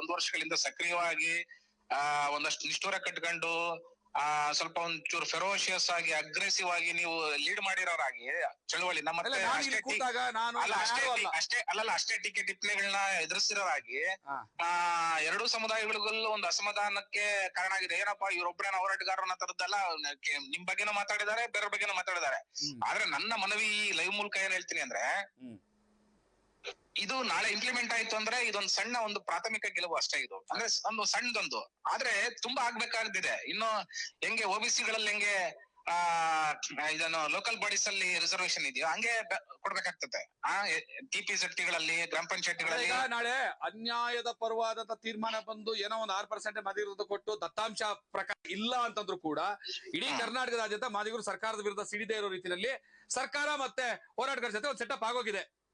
ಒಂದು ವರ್ಷಗಳಿಂದ ಸಕ್ರಿಯವಾಗಿ ಆ ಒಂದಷ್ಟು ನಿಷ್ಠೂರ ಕಟ್ಕೊಂಡು ಆ ಸ್ವಲ್ಪ ಒಂಚೂರು ಫೆರೋಶಿಯಸ್ ಆಗಿ ಅಗ್ರೆಸಿವ್ ಆಗಿ ನೀವು ಲೀಡ್ ಮಾಡಿರೋರಾಗಿ ಚಳುವಳಿ ನಮ್ಮ ಅಷ್ಟೇ ಕೂತಾಗ ನಾನು ಅಲ್ಲ ಅಷ್ಟೇ ಅಲ್ಲಲ್ಲ ಅಷ್ಟೇ ಟೀಕೆ ಟಿಪ್ಪಣಿಗಳನ್ನ ಎದುರಿಸಿರೋರಾಗಿ ಹಾ. ಆ ಎರಡೂ ಸಮುದಾಯಗಳಿಗೂ ಒಂದು ಅಸಮಾಧಾನಕ್ಕೆ ಕಾರಣ ಆಗಿದೆ ಏನಪ್ಪಾ ಇವರೊಬ್ಬರೇನ ಹೋರಾಟಗಾರನ ತರದ್ದಲ್ಲ ನಿಮ್ ಬಗ್ಗೆನೂ ಮಾತಾಡಿದ್ದಾರೆ ಬೇರೆ ಬಗ್ಗೆನೂ ಮಾತಾಡಿದ್ದಾರೆ. ಆದ್ರೆ ನನ್ನ ಮನವಿ ಲೈವ್ ಮೂಲಕ ಏನ್ ಹೇಳ್ತೀನಿ ಅಂದ್ರೆ ಹ್ಮ್. ಇದು ನಾಳೆ ಇಂಪ್ಲಿಮೆಂಟ್ ಆಯ್ತು ಅಂದ್ರೆ ಇದೊಂದು ಸಣ್ಣ ಒಂದು ಪ್ರಾಥಮಿಕ ಗೆಲುವು ಅಷ್ಟೇ ಇದು. ಅಂದ್ರೆ ಒಂದು ಸಣ್ಣದೊಂದು. ಆದ್ರೆ ತುಂಬಾ ಆಗ್ಬೇಕಾಗ್ತಿದೆ. ಇನ್ನು ಹೆಂಗೆ ಗಳಲ್ಲಿ ಹೆಂಗೆ ಆ ಇದನ್ನು ಲೋಕಲ್ ಬಾಡೀಸ್ ಅಲ್ಲಿ ರಿಸರ್ವೇಶನ್ ಇದೆಯೋ ಹಂಗೆ ಬ- ಕೊಡ್ಬೇಕಾಗ್ತದೆ. ಆ ಟಿ ಪಿ ಗ್ರಾಮ ಪಂಚಾಯತಿಗಳಲ್ಲಿ. ನಾಳೆ ಅನ್ಯಾಯದ ಪರವಾದಂತ ತೀರ್ಮಾನ ಬಂದು ಏನೋ ಒಂದು ಆರು ಪರ್ಸೆಂಟ್ ಮದಿಗಿರೋದು ಕೊಟ್ಟು ದತ್ತಾಂಶ ಪ್ರಕಾರ ಇಲ್ಲ ಅಂತಂದ್ರು ಕೂಡ ಇಡೀ ಕರ್ನಾಟಕದಾದ್ಯಂತ ಮಾದಿಗರು ಸರ್ಕಾರದ ವಿರುದ್ಧ ಸಿಡಿದೇ ಇರೋ ರೀತಿಯಲ್ಲಿ ಸರ್ಕಾರ ಮತ್ತೆ ಹೋರಾಟಗಾರ ಜೊತೆ ಒಂದು ಸೆಟಪ್ ಆಗೋಗಿದೆ.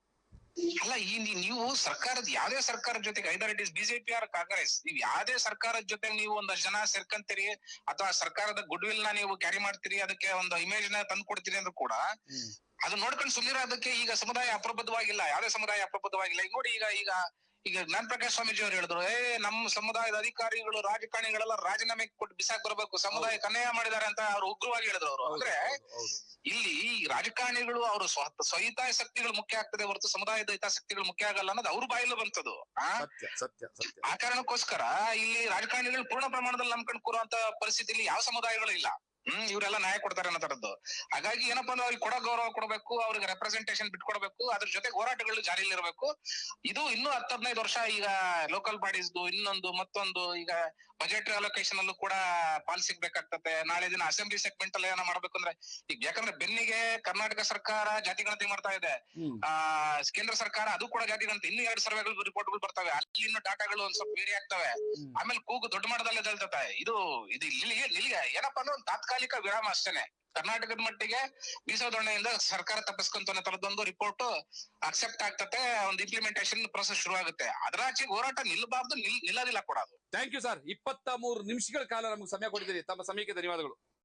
ಅಲ್ಲ ಈ ನೀವು ಸರ್ಕಾರದ ಯಾವ್ದೇ ಸರ್ಕಾರದ ಜೊತೆಗೆ either it is BJP or Congress ನೀವು ಯಾವ್ದೇ ಸರ್ಕಾರದ ಜೊತೆ ನೀವು ಒಂದಷ್ಟು ಜನ ಸೇರ್ಕೊಂತೀರಿ ಅಥವಾ ಸರ್ಕಾರದ ಗುಡ್ ವಿಲ್ನ ನೀವು ಕ್ಯಾರಿ ಮಾಡ್ತೀರಿ ಅದಕ್ಕೆ ಒಂದು ಇಮೇಜ್ನ ತಂದು ಕೊಡ್ತೀರಿ ಅಂದ್ರೂ ಕೂಡ ಅದನ್ನ ನೋಡ್ಕೊಂಡು ಸುಮ್ಮನಿರೋದಕ್ಕೆ ಈಗ ಸಮುದಾಯ ಅಪ್ರಬದ್ಧವಾಗಿಲ್ಲ. ಯಾವ್ದೇ ಸಮುದಾಯ ಅಪ್ರಬದ್ಧವಾಗಿಲ್ಲ. ಈಗ ನೋಡಿ ಈಗ ಈಗ ಈಗ ಜ್ಞಾನ ಪ್ರಕಾಶ್ ಸ್ವಾಮೀಜಿ ಅವರು ಹೇಳಿದ್ರು ಏ ನಮ್ಮ ಸಮುದಾಯದ ಅಧಿಕಾರಿಗಳು ರಾಜಕಾರಣಿಗಳೆಲ್ಲ ರಾಜೀನಾಮೆ ಕೊಟ್ಟು ಬಿಸಾಕ್ ಬರಬೇಕು ಸಮುದಾಯ ಕನ್ನಯ ಮಾಡಿದ್ದಾರೆ ಅಂತ ಅವ್ರು ಉಗ್ರವಾಗಿ ಹೇಳಿದ್ರು ಅವರು. ಅಂದ್ರೆ. ಇಲ್ಲಿ ರಾಜಕಾರಣಿಗಳು ಅವರು ಸ್ವ ಸ್ವಹಿತಾಸಕ್ತಿಗಳು ಮುಖ್ಯ ಆಗ್ತದೆ ಹೊರತು ಸಮುದಾಯದ ಹಿತಾಸಕ್ತಿಗಳು ಮುಖ್ಯ ಆಗಲ್ಲ ಅನ್ನೋದು ಅವ್ರ ಬಾಯಲ್ಲೂ ಬಂತದು. ಆ ಕಾರಣಕ್ಕೋಸ್ಕರ ಇಲ್ಲಿ ರಾಜಕಾರಣಿಗಳು ಪೂರ್ಣ ಪ್ರಮಾಣದಲ್ಲಿ ನಂಬ್ಕೊಂಡು ಕೂರುವಂತ ಪರಿಸ್ಥಿತಿಲಿ ಯಾವ ಸಮುದಾಯಗಳು ಇಲ್ಲ. ಹ್ಮ್, ಇವರೆಲ್ಲ ನ್ಯಾಯ ಕೊಡ್ತಾರೆ ಅನ್ನೋ ತರದ್ದು ಹಾಗಾಗಿ ಏನಪ್ಪಾ ಅಂದ್ರೆ ಅವ್ರಿಗೆ ಕೊಡೋ ಗೌರವ ಕೊಡಬೇಕು, ಅವ್ರಿಗೆ ರೆಪ್ರೆಸೆಂಟೇಷನ್ ಬಿಟ್ಕೊಡ್ಬೇಕು, ಅದ್ರ ಜೊತೆ ಹೋರಾಟಗಳು ಜಾರಿಯಲ್ಲಿ ಇರಬೇಕು. ಇದು ಇನ್ನೂ ಹತ್ತದ್ನೈದು ವರ್ಷ ಈಗ ಲೋಕಲ್ ಬಾಡೀಸ್ದು ಇನ್ನೊಂದು ಮತ್ತೊಂದು ಈಗ ಬಜೆಟ್ ಅಲೋಕೇಶನ್ ಅಲ್ಲೂ ಕೂಡ ಪಾಲ್ ಸಿಗ್ಬೇಕಾಗ್ತದೆ ನಾಳೆ ದಿನ ಅಸೆಂಬ್ಲಿ ಸೆಗ್ಮೆಂಟ್ ಅಲ್ಲಿ ಏನೋ ಮಾಡ್ಬೇಕು ಅಂದ್ರೆ ಈಗ ಯಾಕಂದ್ರೆ ಬೆನ್ನಿಗೆ ಕರ್ನಾಟಕ ಸರ್ಕಾರ ಜಾತಿ ಗಣತಿ ಮಾಡ್ತಾ ಇದೆ. ಆ ಕೇಂದ್ರ ಸರ್ಕಾರ ಅದು ಕೂಡ ಜಾತಿ ಗಣತಿ. ಇನ್ನು ಎರಡು ಸರ್ವೆಗಳು ರಿಪೋರ್ಟ್ಗಳು ಬರ್ತವೆ. ಅಲ್ಲಿ ಇನ್ನು ಡಾಟಾಗಳು ಒಂದ್ ಸ್ವಲ್ಪ ಬೇರೆ ಆಗ್ತವೆ. ಆಮೇಲೆ ಕೂಗು ದೊಡ್ಡ ಮಟ್ಟದಲ್ಲಿ ಇದು ಇದು ಇಲ್ಲಿಗೆ ಏನಪ್ಪಾ ಅಂದ್ರೆ ಒಂದು ತಾತ್ಕಾಲಿಕ ವಿರಾಮ ಅಷ್ಟೇನೆ. ಕರ್ನಾಟಕದ ಮಟ್ಟಿಗೆ ಬೀಸೋದೊಣ್ಣೆಯಿಂದ ಸರ್ಕಾರ ತಪ್ಪಿಸ್ಕೊಂತ ತರದೊಂದು ರಿಪೋರ್ಟ್ ಅಕ್ಸೆಪ್ಟ್ ಆಗ್ತತೆ, ಒಂದು ಇಂಪ್ಲಿಮೆಂಟೇಷನ್ ಪ್ರೊಸೆಸ್ ಶುರು ಆಗುತ್ತೆ ಅದರಾಚೆಗೆ ಹೋರಾಟ ನಿಲ್ಲಬಾರ್ದು ನಿಲ್, ನಿಲ್ಲೋದಿಲ್ಲ ಕೂಡ ಅದು. ಥ್ಯಾಂಕ್ ಯು ಸರ್ ಇಪ್ಪತ್ತ ಮೂರು ನಿಮಿಷಗಳ ಕಾಲ ನಮ್ಗೆ ಸಮಯ ಕೊಟ್ಟಿದ್ದೀರಿ. ತಮ್ಮ ಸಮಯಕ್ಕೆ ಧನ್ಯವಾದಗಳು.